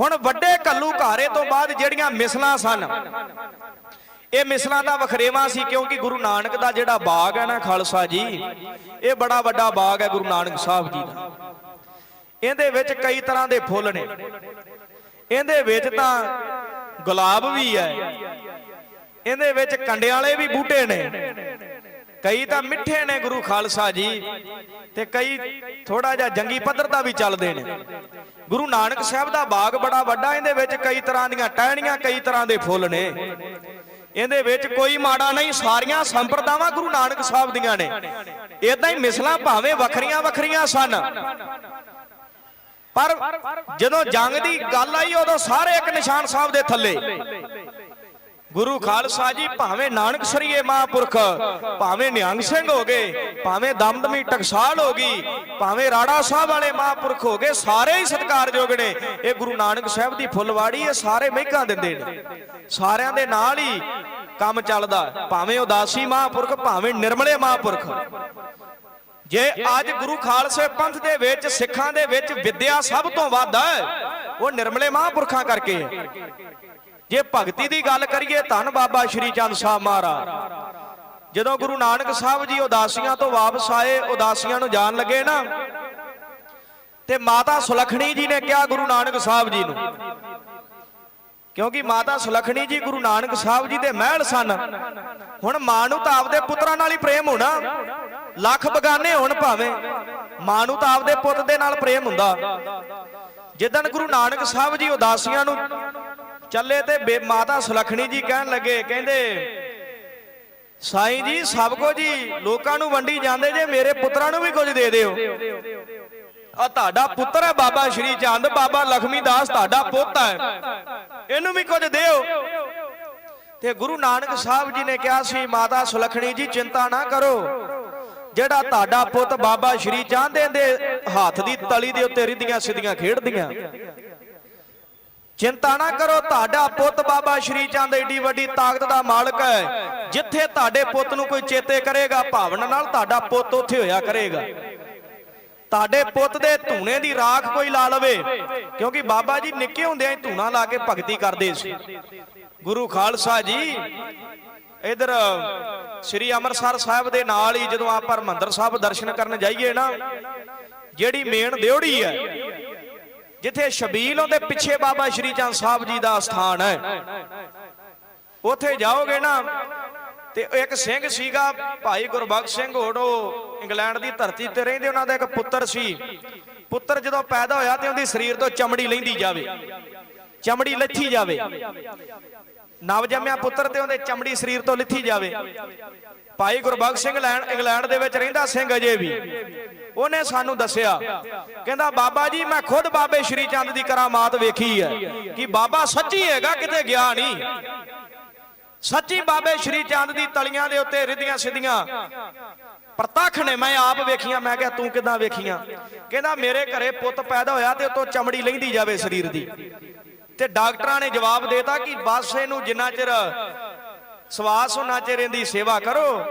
ਹੁਣ ਵੱਡੇ ਕੱਲੂ ਘਾਰੇ ਤੋਂ ਬਾਅਦ ਜਿਹੜੀਆਂ ਮਿਸਲਾਂ ਸਨ, ਇਹ ਮਿਸਲਾਂ ਦਾ ਵਖਰੇਵਾ ਸੀ ਕਿਉਂਕਿ ਗੁਰੂ ਨਾਨਕ ਦਾ ਜਿਹੜਾ ਬਾਗ ਹੈ ਨਾ ਖਾਲਸਾ ਜੀ, ਇਹ ਬੜਾ ਵੱਡਾ ਬਾਗ ਹੈ ਗੁਰੂ ਨਾਨਕ ਸਾਹਿਬ ਜੀ ਦਾ। ਇਹਦੇ ਵਿੱਚ ਕਈ ਤਰ੍ਹਾਂ ਦੇ ਫੁੱਲ ਨੇ। ਇਹਦੇ ਵਿੱਚ ਤਾਂ ਗੁਲਾਬ ਵੀ ਹੈ। ਇਹਦੇ ਵਿੱਚ ਕੰਡਿਆਂ ਵਾਲੇ ਵੀ ਬੂਟੇ ਨੇ। ਕਈ ਤਾਂ ਮਿੱਠੇ ਨੇ ਗੁਰੂ ਖਾਲਸਾ ਜੀ ਤੇ ਕਈ ਥੋੜਾ ਜਿਹਾ ਜੰਗੀ ਪੱਧਰ ਦਾ ਵੀ ਚੱਲਦੇ ਨੇ। ਗੁਰੂ ਨਾਨਕ ਸਾਹਿਬ ਦਾ ਬਾਗ ਬੜਾ ਵੱਡਾ, ਇਹਦੇ ਵਿੱਚ ਕਈ ਤਰ੍ਹਾਂ ਦੀਆਂ ਟਹਿਣੀਆਂ, ਕਈ ਤਰ੍ਹਾਂ ਦੇ ਫੁੱਲ ਨੇ। ਇਹਦੇ ਵਿੱਚ ਕੋਈ ਮਾੜਾ ਨਹੀਂ, ਸਾਰੀਆਂ ਸੰਪਰਦਾਵਾਂ ਗੁਰੂ ਨਾਨਕ ਸਾਹਿਬ ਦੀਆਂ ਨੇ। ਇਦਾਂ ਹੀ ਮਿਸਲਾਂ ਭਾਵੇਂ ਵੱਖਰੀਆਂ ਵੱਖਰੀਆਂ ਸਨ। ਪਰ ਜਦੋਂ ਜੰਗ ਦੀ ਗੱਲ ਆਈ, ਉਦੋਂ ਸਾਰੇ ਇੱਕ ਨਿਸ਼ਾਨ ਸਾਹਿਬ ਦੇ ਥੱਲੇ। ਗੁਰੂ ਖਾਲਸਾ ਜੀ ਭਾਵੇਂ ਨਾਨਕ ਸਰੀਏ ਮਹਾਂਪੁਰਖ, ਭਾਵੇਂ ਨਿਹੰਗ ਸਿੰਘ ਹੋ ਗਏ, ਭਾਵੇਂ ਦਮਦਮੀ ਟਕਸਾਲ ਹੋ ਗਈ, ਭਾਵੇਂ ਰਾੜਾ ਸਾਹਿਬ ਵਾਲੇ ਮਹਾਂਪੁਰਖ ਹੋ ਗਏ, ਸਾਰੇ ਹੀ ਸਤਿਕਾਰਯੋਗ ਨੇ। ਇਹ ਗੁਰੂ ਨਾਨਕ ਸਾਹਿਬ ਦੀ ਫੁੱਲਵਾੜੀ ਇਹ ਸਾਰੇ ਮਹਿਕਾਂ ਦਿੰਦੇ ਨੇ। ਸਾਰਿਆਂ ਦੇ ਨਾਲ ਹੀ ਕੰਮ ਚੱਲਦਾ, ਭਾਵੇਂ ਉਦਾਸੀ ਮਹਾਂਪੁਰਖ, ਭਾਵੇਂ ਨਿਰਮਲੇ ਮਹਾਂਪੁਰਖ। ਜੇ ਅੱਜ ਗੁਰੂ ਖਾਲਸੇ ਪੰਥ ਦੇ ਵਿੱਚ, ਸਿੱਖਾਂ ਦੇ ਵਿੱਚ ਵਿਦਿਆ ਸਭ ਤੋਂ ਵੱਧ ਹੈ, ਉਹ ਨਿਰਮਲੇ ਮਹਾਂਪੁਰਖਾਂ ਕਰਕੇ ਹੈ। ਜੇ ਭਗਤੀ ਦੀ ਗੱਲ ਕਰੀਏ ਧੰਨ ਬਾਬਾ ਸ਼੍ਰੀ ਚੰਦ ਸਾਹਿਬ ਮਹਾਰਾਜ। ਜਦੋਂ ਗੁਰੂ ਨਾਨਕ ਸਾਹਿਬ ਜੀ ਉਦਾਸੀਆਂ ਤੋਂ ਵਾਪਸ ਆਏ, ਉਦਾਸੀਆਂ ਨੂੰ ਜਾਣ ਲੱਗੇ ਨਾ, ਤੇ ਮਾਤਾ ਸੁਲਖਣੀ ਜੀ ਨੇ ਕਿਹਾ ਗੁਰੂ ਨਾਨਕ ਸਾਹਿਬ ਜੀ ਨੂੰ, ਕਿਉਂਕਿ ਮਾਤਾ ਸੁਲਖਣੀ ਜੀ ਗੁਰੂ ਨਾਨਕ ਸਾਹਿਬ ਜੀ ਦੇ ਮਹਿਲ ਸਨ। ਹੁਣ ਮਾਂ ਨੂੰ ਤਾਂ ਆਪਦੇ ਪੁੱਤਰਾਂ ਨਾਲ ਹੀ ਪ੍ਰੇਮ ਹੋਣਾ, ਲੱਖ ਬਗਾਨੇ ਹੋਣ ਭਾਵੇਂ ਮਾਂ ਨੂੰ ਤਾਂ ਆਪਦੇ ਪੁੱਤ ਦੇ ਨਾਲ ਪ੍ਰੇਮ ਹੁੰਦਾ। ਜਿੱਦਣ ਗੁਰੂ ਨਾਨਕ ਸਾਹਿਬ ਜੀ ਉਦਾਸੀਆਂ ਨੂੰ ਚੱਲੇ ਤੇ ਬੇ- ਮਾਤਾ ਸੁਲਖਣੀ ਜੀ ਕਹਿਣ ਲੱਗੇ, ਕਹਿੰਦੇ, ਸਾਈਂ ਜੀ, ਸਭ ਕੁਝ ਹੀ ਲੋਕਾਂ ਨੂੰ ਵੰਡੀ ਜਾਂਦੇ ਜੇ ਮੇਰੇ ਪੁੱਤਰਾਂ ਨੂੰ ਵੀ ਕੁਝ ਦੇ ਦਿਓ। ਆ ਤੁਹਾਡਾ ਪੁੱਤਰ ਹੈ ਬਾਬਾ ਸ਼੍ਰੀ ਚੰਦ, ਬਾਬਾ ਲਖਮੀ ਦਾਸ ਤੁਹਾਡਾ ਪੁੱਤ ਹੈ। ਇਹਨੂੰ ਵੀ ਕੁਝ ਦਿਓ। ਤੇ ਗੁਰੂ ਨਾਨਕ ਸਾਹਿਬ ਜੀ ਨੇ ਕਿਹਾ ਸੀ, ਮਾਤਾ ਸੁਲਖਣੀ ਜੀ, ਚਿੰਤਾ ਨਾ ਕਰੋ। ਜਿਹੜਾ ਤੁਹਾਡਾ ਪੁੱਤ ਬਾਬਾ ਸ਼੍ਰੀ ਚੰਦ ਦੇ ਹੱਥ ਦੀ ਤਲੀ ਦੇ ਉੱਤੇ ਰਿੱਧੀਆਂ ਸਿੱਧੀਆਂ ਖੇਡਦੀਆਂ ਚਿੰਤਾ ਨਾ ਕਰੋ, ਤੁਹਾਡਾ ਪੁੱਤ ਬਾਬਾ ਸ਼੍ਰੀ ਚੰਦ ਏਡੀ ਵੱਡੀ ਤਾਕਤ ਦਾ ਮਾਲਕ ਹੈ। ਜਿੱਥੇ ਤੁਹਾਡੇ ਪੁੱਤ ਨੂੰ ਕੋਈ ਚੇਤੇ ਕਰੇਗਾ, ਭਾਵਨਾ ਨਾਲ ਤੁਹਾਡਾ ਪੁੱਤ ਉੱਥੇ ਹੋਇਆ ਕਰੇਗਾ। ਤੁਹਾਡੇ ਪੁੱਤ ਦੇ ਧੂਣੇ ਦੀ ਰਾਖ ਕੋਈ ਲਾ ਲਵੇ, ਕਿਉਂਕਿ ਬਾਬਾ ਜੀ ਨਿੱਕੇ ਹੁੰਦਿਆਂ ਹੀ ਧੂਣਾ ਲਾ ਕੇ ਭਗਤੀ ਕਰਦੇ ਸੀ। ਗੁਰੂ ਖਾਲਸਾ ਜੀ, ਇਧਰ ਸ੍ਰੀ ਅੰਮ੍ਰਿਤਸਰ ਸਾਹਿਬ ਦੇ ਨਾਲ ਹੀ ਜਦੋਂ ਆਪਾਂ ਹਰਮੰਦਰ ਸਾਹਿਬ ਦਰਸ਼ਨ ਕਰਨ ਜਾਈਏ ਨਾ, ਜਿਹੜੀ ਮੇਨ ਦਿਉੜੀ ਹੈ ਜਿੱਥੇ ਸ਼ਬੀਲ ਉਹਦੇ ਪਿੱਛੇ ਬਾਬਾ ਸ਼੍ਰੀ ਚੰਦ ਸਾਹਿਬ ਜੀ ਦਾ ਸਥਾਨ ਹੈ। ਉੱਥੇ ਜਾਓਗੇ ਨਾ ਤੇ ਇੱਕ ਸਿੰਘ ਸੀਗਾ, ਭਾਈ ਗੁਰਬਖਸ਼ ਸਿੰਘ ਹੋੜੋ ਇੰਗਲੈਂਡ ਦੀ ਧਰਤੀ ਤੇ ਰਹਿੰਦੇ, ਉਹਨਾਂ ਦਾ ਇੱਕ ਪੁੱਤਰ ਸੀ। ਪੁੱਤਰ ਜਦੋਂ ਪੈਦਾ ਹੋਇਆ ਤੇ ਉਹਦੀ ਸਰੀਰ ਤੋਂ ਚਮੜੀ ਲੈਂਦੀ ਜਾਵੇ, ਚਮੜੀ ਲੱਥੀ ਜਾਵੇ। ਨਵਜੰਮਿਆ ਪੁੱਤਰ ਤੇ ਉਹਦੇ ਚਮੜੀ ਸਰੀਰ ਤੋਂ ਲਿੱਥੀ ਜਾਵੇ। ਭਾਈ ਗੁਰਬਖਸ਼ ਸਿੰਘ ਇੰਗਲੈਂਡ ਇੰਗਲੈਂਡ ਦੇ ਵਿੱਚ ਰਹਿੰਦਾ ਸਿੰਘ ਅਜੇ ਵੀ। ਉਹਨੇ ਸਾਨੂੰ ਦੱਸਿਆ, ਕਹਿੰਦਾ, ਬਾਬਾ ਜੀ, ਮੈਂ ਖੁਦ ਬਾਬੇ ਸ਼੍ਰੀ ਚੰਦ ਦੀ ਕਰਾਮਾਤ ਵੇਖੀ ਹੈ ਕਿ ਬਾਬਾ ਸੱਚੀ ਹੈਗਾ, ਕਿਤੇ ਗਿਆ ਨਹੀਂ। ਸੱਚੀ ਬਾਬੇ ਸ਼੍ਰੀ ਚੰਦ ਦੀ ਤਲੀਆਂ ਦੇ ਉੱਤੇ ਰਿੱਧੀਆਂ ਸਿੱਧੀਆਂ ਪ੍ਰਤੱਖ ਨੇ। ਮੈਂ ਆਪ ਵੇਖੀਆਂ, ਮੈਂ ਕਿਹਾ, ਤੂੰ ਕਿਦਾਂ ਵੇਖੀਆਂ? ਕਹਿੰਦਾ, ਮੇਰੇ ਘਰੇ ਪੁੱਤ ਪੈਦਾ ਹੋਇਆ ਤੇ ਉਤੋਂ ਚਮੜੀ ਲੈਂਦੀ ਜਾਵੇ ਸਰੀਰ ਦੀ। ਤੇ ਡਾਕਟਰਾਂ ਨੇ ਜਵਾਬ ਦੇਤਾ ਕਿ ਬਸ ਇਹਨੂੰ ਜਿੰਨਾ ਚਿਰ ਸਵਾਸ ਉਹਨਾਂ ਚਿਰ ਦੀ ਸੇਵਾ ਕਰੋ,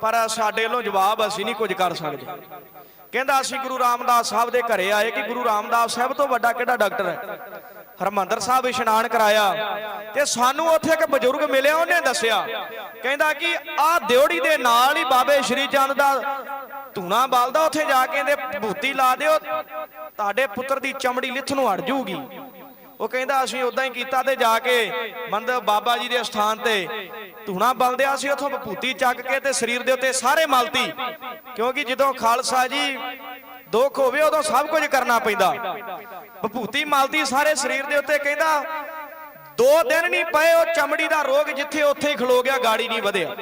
ਪਰ ਸਾਡੇ ਵੱਲੋਂ ਜਵਾਬ ਅਸੀਂ ਨਹੀਂ ਕੁਝ ਕਰ ਸਕਦੇ। ਕਹਿੰਦਾ ਅਸੀਂ ਗੁਰੂ ਰਾਮਦਾਸ ਸਾਹਿਬ ਦੇ ਘਰੇ ਆਏ ਕਿ ਗੁਰੂ ਰਾਮਦਾਸ ਸਾਹਿਬ ਤੋਂ ਵੱਡਾ ਕਿਹੜਾ ਡਾਕਟਰ ਹੈ? ਹਰਮੰਦਰ ਸਾਹਿਬ ਇਸ਼ਨਾਨ ਕਰਾਇਆ ਤੇ ਸਾਨੂੰ ਉੱਥੇ ਇੱਕ ਬਜ਼ੁਰਗ ਮਿਲਿਆ, ਉਹਨੇ ਦੱਸਿਆ, ਕਹਿੰਦਾ ਕਿ ਆਹ ਦਿਉੜੀ ਦੇ ਨਾਲ ਹੀ ਬਾਬੇ ਸ਼੍ਰੀ ਚੰਦ ਦਾ ਧੂਣਾ ਬਲਦਾ, ਉੱਥੇ ਜਾ ਕੇ ਇਹਦੇ ਭੂਤੀ ਲਾ ਦਿਓ, ਤੁਹਾਡੇ ਪੁੱਤਰ ਦੀ ਚਮੜੀ ਲਿੱਥ ਨੂੰ ਅੜ ਜਾਊਗੀ। ਉਹ ਕਹਿੰਦਾ ਅਸੀਂ ਉਦਾਂ ਹੀ ਕੀਤਾ ਤੇ ਜਾ ਕੇ ਮੰਦਰ ਬਾਬਾ ਜੀ ਦੇ ਸਥਾਨ ਤੇ ਧੂਣਾ ਬਲਦਿਆ ਸੀ, ਉਥੋਂ ਭੂਤੀ ਚੱਕ ਕੇ ਤੇ ਸਰੀਰ ਦੇ ਉੱਤੇ ਸਾਰੇ ਮਲਤੀ। ਕਿਉਂਕਿ ਜਦੋਂ ਖਾਲਸਾ ਜੀ ਦੁੱਖ ਹੋਵੇ, ਉਦੋਂ ਸਭ ਕੁਝ ਕਰਨਾ ਪੈਂਦਾ। ਭੂਤੀ ਮਲਦੀ ਸਾਰੇ ਸਰੀਰ ਦੇ ਉੱਤੇ ਕਹਿੰਦਾ, ਦੋ ਦਿਨ ਨਹੀਂ ਪਏ, ਉਹ ਚਮੜੀ ਦਾ ਰੋਗ ਜਿੱਥੇ ਉੱਥੇ ਹੀ ਖਲੋ ਗਿਆ, ਗਾੜੀ ਨਹੀਂ ਵਧਿਆ।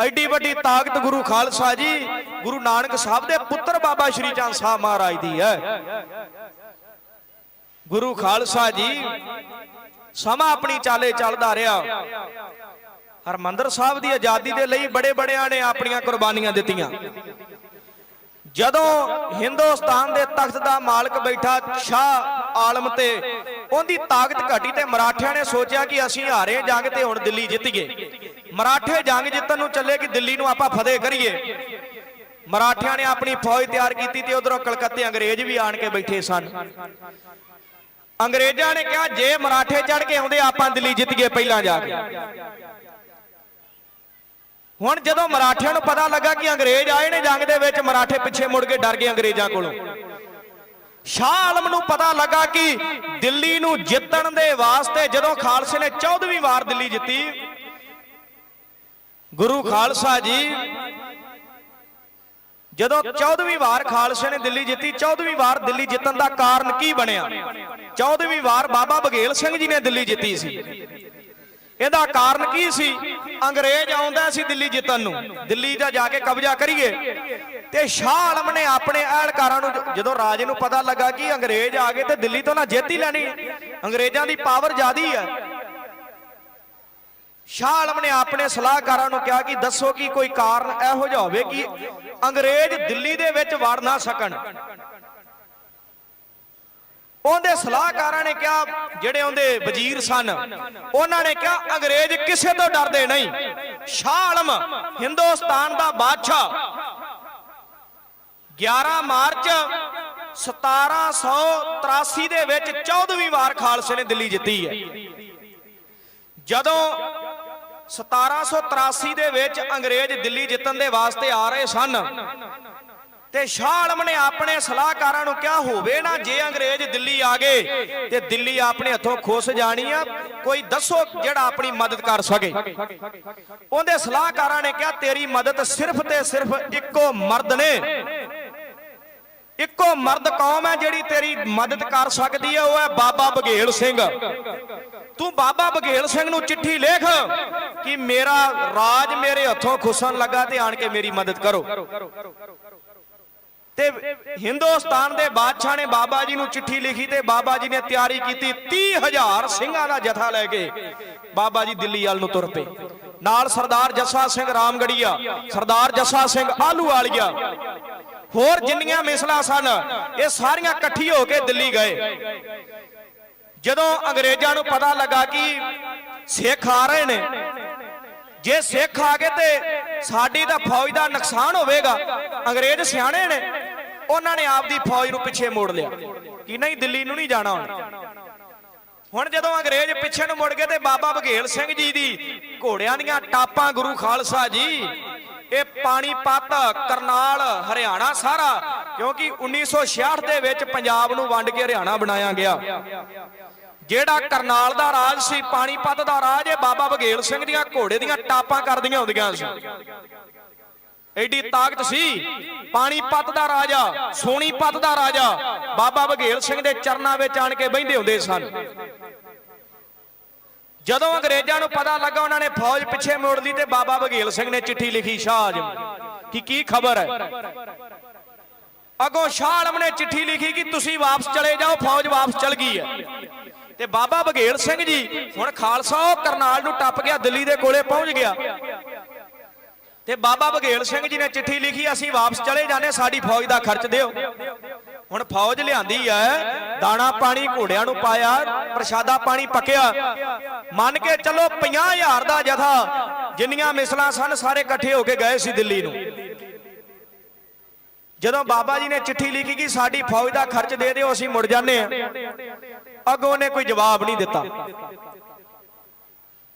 ਐਡੀ ਵੱਡੀ ਤਾਕਤ ਗੁਰੂ ਖਾਲਸਾ ਜੀ, ਗੁਰੂ ਨਾਨਕ ਸਾਹਿਬ ਦੇ ਪੁੱਤਰ ਬਾਬਾ ਸ਼੍ਰੀ ਚੰਦ ਸਾਹਿਬ ਮਹਾਰਾਜ ਦੀ ਹੈ। ਗੁਰੂ ਖਾਲਸਾ ਜੀ, ਸਮਾਂ ਆਪਣੀ ਚਾਲੇ ਚੱਲਦਾ ਰਿਹਾ। ਹਰਮੰਦਰ ਸਾਹਿਬ ਦੀ ਆਜ਼ਾਦੀ ਦੇ ਲਈ ਬੜੇ ਬੜਿਆਂ ਨੇ ਆਪਣੀਆਂ ਕੁਰਬਾਨੀਆਂ ਦਿੱਤੀਆਂ। ਜਦੋਂ ਹਿੰਦੁਸਤਾਨ ਦੇ ਤਖਤ ਦਾ ਮਾਲਕ ਬੈਠਾ ਸ਼ਾਹ ਆਲਮ ਤੇ, ਉਹਦੀ ਤਾਕਤ ਘਟੀ ਤੇ ਮਰਾਠਿਆਂ ਨੇ ਸੋਚਿਆ ਕਿ ਅਸੀਂ ਹਾਰੇ ਜੰਗ ਤੇ ਹੁਣ ਦਿੱਲੀ ਜਿੱਤੀਏ ਮਰਾਠੇ ਜੰਗ ਜਿੱਤਣ ਨੂੰ ਚੱਲੇ ਕਿ ਦਿੱਲੀ ਨੂੰ ਆਪਾਂ ਫਤਿਹ ਕਰੀਏ। ਮਰਾਠਿਆਂ ਨੇ ਆਪਣੀ ਫੌਜ ਤਿਆਰ ਕੀਤੀ ਤੇ ਉਧਰੋਂ ਕਲਕੱਤੇ ਅੰਗਰੇਜ਼ ਵੀ ਆਣ ਕੇ ਬੈਠੇ ਸਨ। ਅੰਗਰੇਜ਼ਾਂ ਨੇ ਕਿਹਾ, ਜੇ ਮਰਾਠੇ ਚੜ ਕੇ ਆਉਂਦੇ, ਆਪਾਂ ਦਿੱਲੀ ਜਿੱਤੀਏ ਪਹਿਲਾਂ ਜਾ ਕੇ। ਹੁਣ ਜਦੋਂ ਮਰਾਠਿਆਂ ਨੂੰ ਪਤਾ ਲੱਗਾ ਕਿ ਅੰਗਰੇਜ਼ ਆਏ ਨੇ ਜੰਗ ਦੇ ਵਿੱਚ, ਮਰਾਠੇ ਪਿੱਛੇ ਮੁੜ ਕੇ ਡਰ ਗਏ ਅੰਗਰੇਜ਼ਾਂ ਕੋਲੋਂ। ਸ਼ਾਹ ਆਲਮ ਨੂੰ ਪਤਾ ਲੱਗਾ ਕਿ ਦਿੱਲੀ ਨੂੰ ਜਿੱਤਣ ਦੇ ਵਾਸਤੇ ਜਦੋਂ ਖਾਲਸੇ ਨੇ 14ਵੀਂ ਵਾਰ ਦਿੱਲੀ ਜਿੱਤੀ, ਗੁਰੂ ਖਾਲਸਾ ਜੀ, ਜਦੋਂ 14ਵੀਂ ਵਾਰ ਖਾਲਸੇ ਨੇ ਦਿੱਲੀ ਜਿੱਤੀ 14ਵੀਂ ਵਾਰ ਦਿੱਲੀ ਜਿੱਤਣ ਦਾ ਕਾਰਨ ਕੀ ਬਣਿਆ? 14ਵੀਂ ਵਾਰ ਬਾਬਾ ਬਘੇਲ ਸਿੰਘ ਜੀ ਨੇ ਦਿੱਲੀ ਜਿੱਤੀ ਸੀ। ਇਹਦਾ ਕਾਰਨ ਕੀ ਸੀ? ਅੰਗਰੇਜ਼ ਆਉਂਦਾ ਸੀ ਦਿੱਲੀ ਜਿੱਤਣ ਨੂੰ। ਦਿੱਲੀ ਦਾ ਜਾ ਕੇ ਕਬਜ਼ਾ ਕਰੀਏ। ਤੇ ਸ਼ਾਹ ਆਲਮ ਨੇ ਆਪਣੇ ਅਹਿਲਕਾਰਾਂ ਨੂੰ ਜਦੋਂ ਰਾਜੇ ਨੂੰ ਪਤਾ ਲੱਗਾ ਕਿ ਅੰਗਰੇਜ਼ ਆ ਗਏ ਤੇ ਦਿੱਲੀ ਤੋਂ ਨਾ ਜਿੱਤ ਹੀ ਲੈਣੀ। ਅੰਗਰੇਜ਼ਾਂ ਦੀ ਪਾਵਰ ਜ਼ਿਆਦੀ ਹੈ ਸ਼ਾਹ ਆਲਮ ਨੇ ਆਪਣੇ ਸਲਾਹਕਾਰਾਂ ਨੂੰ ਕਿਹਾ ਕਿ ਦੱਸੋ ਕਿ ਕੋਈ ਕਾਰਨ ਇਹੋ ਜਿਹਾ ਹੋਵੇ ਕਿ ਅੰਗਰੇਜ਼ ਦਿੱਲੀ ਦੇ ਵਿੱਚ ਵੜ ਨਾ ਸਕਣ। ਉਹਦੇ ਸਲਾਹਕਾਰਾਂ ਨੇ ਕਿਹਾ, ਜਿਹੜੇ ਉਹਦੇ ਵਜ਼ੀਰ ਸਨ, ਉਹਨਾਂ ਨੇ ਕਿਹਾ, ਅੰਗਰੇਜ਼ ਕਿਸੇ ਤੋਂ ਡਰਦੇ ਨਹੀਂ। ਸ਼ਾਹ ਆਲਮ, ਹਿੰਦੁਸਤਾਨ ਦਾ ਬਾਦਸ਼ਾਹ। 11 ਮਾਰਚ 1783 ਦੇ ਵਿੱਚ 14ਵੀਂ ਵਾਰ ਖਾਲਸੇ ਨੇ ਦਿੱਲੀ ਜਿੱਤੀ ਹੈ। ਜਦੋਂ 1783 ਦੇ ਵਿੱਚ ਅੰਗਰੇਜ਼ ਦਿੱਲੀ ਜਿੱਤਣ ਦੇ ਵਾਸਤੇ ਆ ਰਹੇ ਸਨ ਤੇ ਸ਼ਾਹ ਆਲਮ ਨੇ ਆਪਣੇ ਸਲਾਹਕਾਰਾਂ ਨੂੰ ਕਿਹਾ, ਹੋਵੇ ਨਾ ਜੇ ਅੰਗਰੇਜ਼ ਦਿੱਲੀ ਆ ਗਏ, ਤੇ ਦਿੱਲੀ ਆਪਣੇ ਹੱਥੋਂ ਖੁੱਸ ਜਾਣੀ ਆ, ਕੋਈ ਦੱਸੋ ਜਿਹੜਾ ਆਪਣੀ ਮਦਦ ਕਰ ਸਕੇ? ਉਹਦੇ ਸਲਾਹਕਾਰਾਂ ਨੇ ਕਿਹਾ, ਤੇਰੀ ਮਦਦ ਸਿਰਫ ਤੇ ਸਿਰਫ ਇੱਕੋ ਮਰਦ ਨੇ। ਇੱਕੋ ਮਰਦ ਕੌਮ ਹੈ ਜਿਹੜੀ ਤੇਰੀ ਮਦਦ ਕਰ ਸਕਦੀ ਹੈ, ਉਹ ਹੈ ਬਾਬਾ ਬਘੇਲ ਸਿੰਘ। ਤੂੰ ਬਾਬਾ ਬਘੇਲ ਸਿੰਘ ਨੂੰ ਚਿੱਠੀ ਲਿਖ ਕਿ ਮੇਰਾ ਰਾਜ ਮੇਰੇ ਹੱਥੋਂ ਖੁੱਸਣ ਲੱਗਾ, ਤੇ ਆਣ ਕੇ ਮੇਰੀ ਮਦਦ ਕਰੋ। ਤੇ ਹਿੰਦੁਸਤਾਨ ਦੇ ਬਾਦਸ਼ਾਹ ਨੇ ਬਾਬਾ ਜੀ ਨੂੰ ਚਿੱਠੀ ਲਿਖੀ ਤੇ ਬਾਬਾ ਜੀ ਨੇ ਤਿਆਰੀ ਕੀਤੀ 30000 ਸਿੰਘਾਂ ਦਾ ਜਥਾ ਲੈ ਕੇ ਬਾਬਾ ਜੀ ਦਿੱਲੀ ਵੱਲ ਨੂੰ ਤੁਰ ਪਏ। ਨਾਲ ਸਰਦਾਰ ਜੱਸਾ ਸਿੰਘ ਰਾਮਗੜੀਆ, ਸਰਦਾਰ ਜੱਸਾ ਸਿੰਘ ਆਲੂ ਵਾਲੀਆ ਹੋਰ ਜਿੰਨੀਆਂ ਮਿਸਲਾਂ ਸਨ, ਇਹ ਸਾਰੀਆਂ ਇਕੱਠੀ ਹੋ ਕੇ ਦਿੱਲੀ ਗਏ। ਜਦੋਂ ਅੰਗਰੇਜ਼ਾਂ ਨੂੰ ਪਤਾ ਲੱਗਾ ਕਿ ਸਿੱਖ ਆ ਰਹੇ ਨੇ, ਜੇ ਸਿੱਖ ਆ ਗਏ ਤੇ ਸਾਡੀ ਤਾਂ ਫੌਜ ਦਾ ਨੁਕਸਾਨ ਹੋਵੇਗਾ। ਅੰਗਰੇਜ਼ ਸਿਆਣੇ ਨੇ ਉਹਨਾਂ ਨੇ ਆਪਦੀ ਫੌਜ ਨੂੰ ਪਿੱਛੇ ਮੋੜ ਲਿਆ। ਕਿ ਨਹੀਂ, ਦਿੱਲੀ ਨੂੰ ਨਹੀਂ ਜਾਣਾ ਹੁਣ। ਹੁਣ ਜਦੋਂ ਅੰਗਰੇਜ਼ ਪਿੱਛੇ ਨੂੰ ਮੁੜ ਗਏ ਤੇ ਬਾਬਾ ਬਘੇਲ ਸਿੰਘ ਜੀ ਦੀ ਘੋੜਿਆਂ ਦੀਆਂ ਟਾਪਾਂ ਗੁਰੂ ਖਾਲਸਾ ਜੀ, ਇਹ ਪਾਣੀਪਤ ਕਰਨਾਲ, ਹਰਿਆਣਾ ਸਾਰਾ, ਕਿਉਂਕਿ 1966 ਦੇ ਵਿੱਚ ਪੰਜਾਬ ਨੂੰ ਵੰਡ ਕੇ ਹਰਿਆਣਾ ਬਣਾਇਆ ਗਿਆ। ਜਿਹੜਾ ਕਰਨਾਲ ਦਾ ਰਾਜ ਸੀ ਪਾਣੀਪਤ ਦਾ ਰਾਜ, ਇਹ ਬਾਬਾ ਬਘੇਲ ਸਿੰਘ ਦੀਆਂ ਘੋੜੇ ਦੀਆਂ ਟਾਪਾਂ ਕਰਦੀਆਂ ਹੁੰਦੀਆਂ ਸੀ। ਐਡੀ ਤਾਕਤ ਸੀ। ਪਾਣੀਪਤ ਦਾ ਰਾਜਾ ਸੋਨੀਪਤ ਦਾ ਰਾਜਾ। ਬਾਬਾ ਬਘੇਲ ਸਿੰਘ ਦੇ ਚਰਨਾਂ ਵਿੱਚ ਆਣ ਕੇ ਬਹਿੰਦੇ ਹੁੰਦੇ ਸਨ। ਜਦੋਂ ਅੰਗਰੇਜ਼ਾਂ ਨੂੰ ਪਤਾ ਲੱਗਾ, ਉਹਨਾਂ ਨੇ ਫੌਜ ਪਿੱਛੇ ਮੋੜ ਲਈ ਤੇ ਬਾਬਾ ਬਘੇਲ ਸਿੰਘ ਨੇ ਚਿੱਠੀ ਲਿਖੀ ਸ਼ਾਹ ਆਜਮ ਕਿ ਕੀ ਖਬਰ ਹੈ? ਅਗੋਂ ਸ਼ਾਹ ਆਲਮ ਨੇ ਚਿੱਠੀ ਲਿਖੀ ਕਿ ਤੁਸੀਂ ਵਾਪਸ ਚਲੇ ਜਾਓ, ਫੌਜ ਵਾਪਸ ਚਲ ਗਈ ਹੈ। ਤੇ ਬਾਬਾ ਬਘੇਲ ਸਿੰਘ ਜੀ ਹੁਣ ਖਾਲਸਾ ਉਹ ਕਰਨਾਲ ਨੂੰ ਟੱਪ ਗਿਆ, ਦਿੱਲੀ ਦੇ ਕੋਲੇ ਪਹੁੰਚ ਗਿਆ। ਤੇ ਬਾਬਾ ਬਘੇਲ ਸਿੰਘ ਜੀ ਨੇ ਚਿੱਠੀ ਲਿਖੀ, ਅਸੀਂ ਵਾਪਸ ਚਲੇ ਜਾਣੇ ਸਾਡੀ ਫੌਜ ਦਾ ਖਰਚ ਦਿਓ। ਹੁਣ ਫੌਜ ਲਿਆਂਦੀ ਐ, ਦਾਣਾ ਪਾਣੀ ਘੋੜਿਆਂ ਨੂੰ ਪਾਇਆ, ਪ੍ਰਸ਼ਾਦਾ ਪਾਣੀ ਪੱਕਿਆ। ਮੰਨ ਕੇ ਚੱਲੋ 50000 ਦਾ ਜਥਾ, ਜਿੰਨੀਆਂ ਮਿਸਲਾਂ ਸਨ, ਸਾਰੇ ਇਕੱਠੇ ਹੋ ਕੇ ਗਏ ਸੀ ਦਿੱਲੀ ਨੂੰ। ਜਦੋਂ ਬਾਬਾ ਜੀ ਨੇ ਚਿੱਠੀ ਲਿਖੀ ਕਿ ਸਾਡੀ ਫੌਜ ਦਾ ਖਰਚ ਦੇ ਦਿਓ, ਅਸੀਂ ਮੁੜ ਜਾਂਦੇ ਆ ਅੱਗੋਂ ਨੇ ਕੋਈ ਜਵਾਬ ਨਹੀਂ ਦਿੱਤਾ।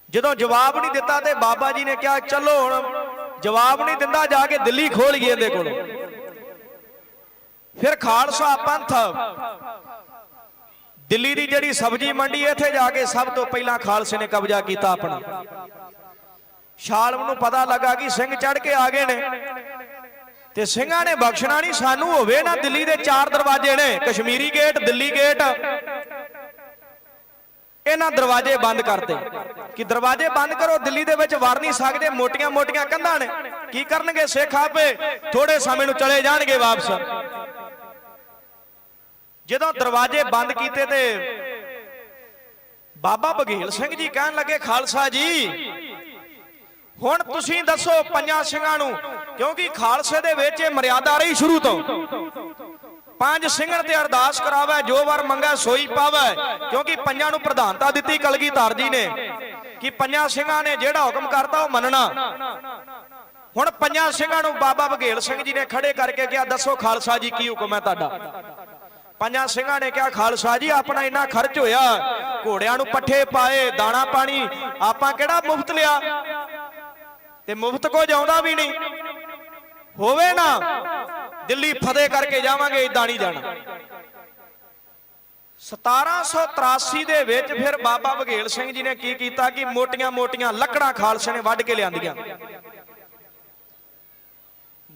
ਜਦੋਂ ਜਵਾਬ ਨਹੀਂ ਦਿੱਤਾ ਤੇ ਬਾਬਾ ਜੀ ਨੇ ਕਿਹਾ, ਚਲੋ ਹੁਣ ਜਵਾਬ ਨਹੀਂ ਦਿੰਦਾ, ਜਾ ਕੇ ਦਿੱਲੀ ਖੋਲ ਗਏ ਇਹਦੇ ਕੋਲੋਂ। ਫਿਰ ਖਾਲਸਾ ਪੰਥ, ਦਿੱਲੀ ਦੀ ਜਿਹੜੀ ਸਬਜ਼ੀ ਮੰਡੀ ਇੱਥੇ ਜਾ ਕੇ ਸਭ ਤੋਂ ਪਹਿਲਾਂ ਖਾਲਸੇ ਨੇ ਕਬਜ਼ਾ ਕੀਤਾ ਆਪਣਾ। ਸ਼ਾਲਮ ਨੂੰ ਪਤਾ ਲੱਗਾ ਕਿ ਸਿੰਘ ਚੜ ਕੇ ਆ ਗਏ ਨੇ। ਤੇ ਸਿੰਘਾਂ ਨੇ ਬਖਸ਼ਣਾ ਨਹੀਂ, ਸਾਨੂੰ ਹੋਵੇ ਨਾ ਦਿੱਲੀ ਦੇ ਚਾਰ ਦਰਵਾਜ਼ੇ ਨੇ, ਕਸ਼ਮੀਰੀ ਗੇਟ, ਦਿੱਲੀ ਗੇਟ। ਇਹਨਾਂ ਦਰਵਾਜ਼ੇ ਬੰਦ ਕਰਤੇ। ਕਿ ਦਰਵਾਜ਼ੇ ਬੰਦ ਕਰੋ, ਦਿੱਲੀ ਦੇ ਵਿੱਚ ਵੜ ਨਹੀਂ ਸਕਦੇ, ਮੋਟੀਆਂ ਮੋਟੀਆਂ ਕੰਧਾਂ ਨੇ। ਕੀ ਕਰਨਗੇ ਸਿੱਖ ਆਪੇ ਥੋੜੇ ਸਮੇਂ ਨੂੰ ਚਲੇ ਜਾਣਗੇ ਵਾਪਸ। ਜਦੋਂ ਦਰਵਾਜ਼ੇ ਬੰਦ ਕੀਤੇ ਤੇ ਬਾਬਾ ਬਘੇਲ ਸਿੰਘ ਜੀ ਕਹਿਣ ਲੱਗੇ, ਖਾਲਸਾ ਜੀ, ਹੁਣ ਤੁਸੀਂ ਦੱਸੋ ਪੰਜਾਂ ਸਿੰਘਾਂ ਨੂੰ, ਕਿਉਂਕਿ ਖਾਲਸੇ ਦੇ ਵਿੱਚ ਇਹ ਮਰਿਆਦਾ ਰਹੀ ਸ਼ੁਰੂ ਤੋਂ। ਪੰਜ ਸਿੰਘਾਂ ਤੇ ਅਰਦਾਸ ਕਰਾਵੇ, ਜੋ ਵਰ ਮੰਗਾ ਸੋਈ ਪਾਵੇ। ਕਿਉਂਕਿ ਪੰਜਾਂ ਨੂੰ ਪ੍ਰਧਾਨਤਾ ਦਿੱਤੀ ਕਲਗੀਧਰ ਜੀ ਨੇ ਕਿ ਪੰਜਾਂ ਸਿੰਘਾਂ ਨੇ ਜਿਹੜਾ ਹੁਕਮ ਕਰਤਾ ਉਹ ਮੰਨਣਾ। ਹੁਣ ਪੰਜਾਂ ਸਿੰਘਾਂ ਨੂੰ ਬਾਬਾ ਬਘੇਲ ਸਿੰਘ ਜੀ ਨੇ ਖੜੇ ਕਰਕੇ ਕਿਹਾ, ਦੱਸੋ ਖਾਲਸਾ ਜੀ, ਕੀ ਹੁਕਮ ਹੈ ਤੁਹਾਡਾ? ਪੰਜਾਂ ਸਿੰਘਾਂ ਨੇ ਕਿਹਾ, ਖਾਲਸਾ ਜੀ, ਆਪਣਾ ਇੰਨਾ ਖਰਚ ਹੋਇਆ, ਘੋੜਿਆਂ ਨੂੰ ਪੱਠੇ ਪਾਏ, ਦਾਣਾ ਪਾਣੀ, ਆਪਾਂ ਕਿਹੜਾ ਮੁਫਤ ਲਿਆ? ਤੇ ਮੁਫਤ ਕੋ ਜਾਉਂਦਾ ਵੀ ਨਹੀਂ। ਹੋਵੇ ਨਾ। ਦਿੱਲੀ ਫਤਿਹ ਕਰਕੇ ਜਾਵਾਂਗੇ ਇਦਾਂ ਨਹੀਂ ਜਾਣਾ। 1783 ਦੇ ਵਿੱਚ ਫਿਰ ਬਾਬਾ ਬਘੇਲ ਸਿੰਘ ਜੀ ਨੇ ਕੀ ਕੀਤਾ ਕਿ ਮੋਟੀਆਂ-ਮੋਟੀਆਂ ਲੱਕੜਾਂ ਖਾਲਸੇ ਨੇ ਵੱਢ ਕੇ ਲਿਆਂਦੀਆਂ।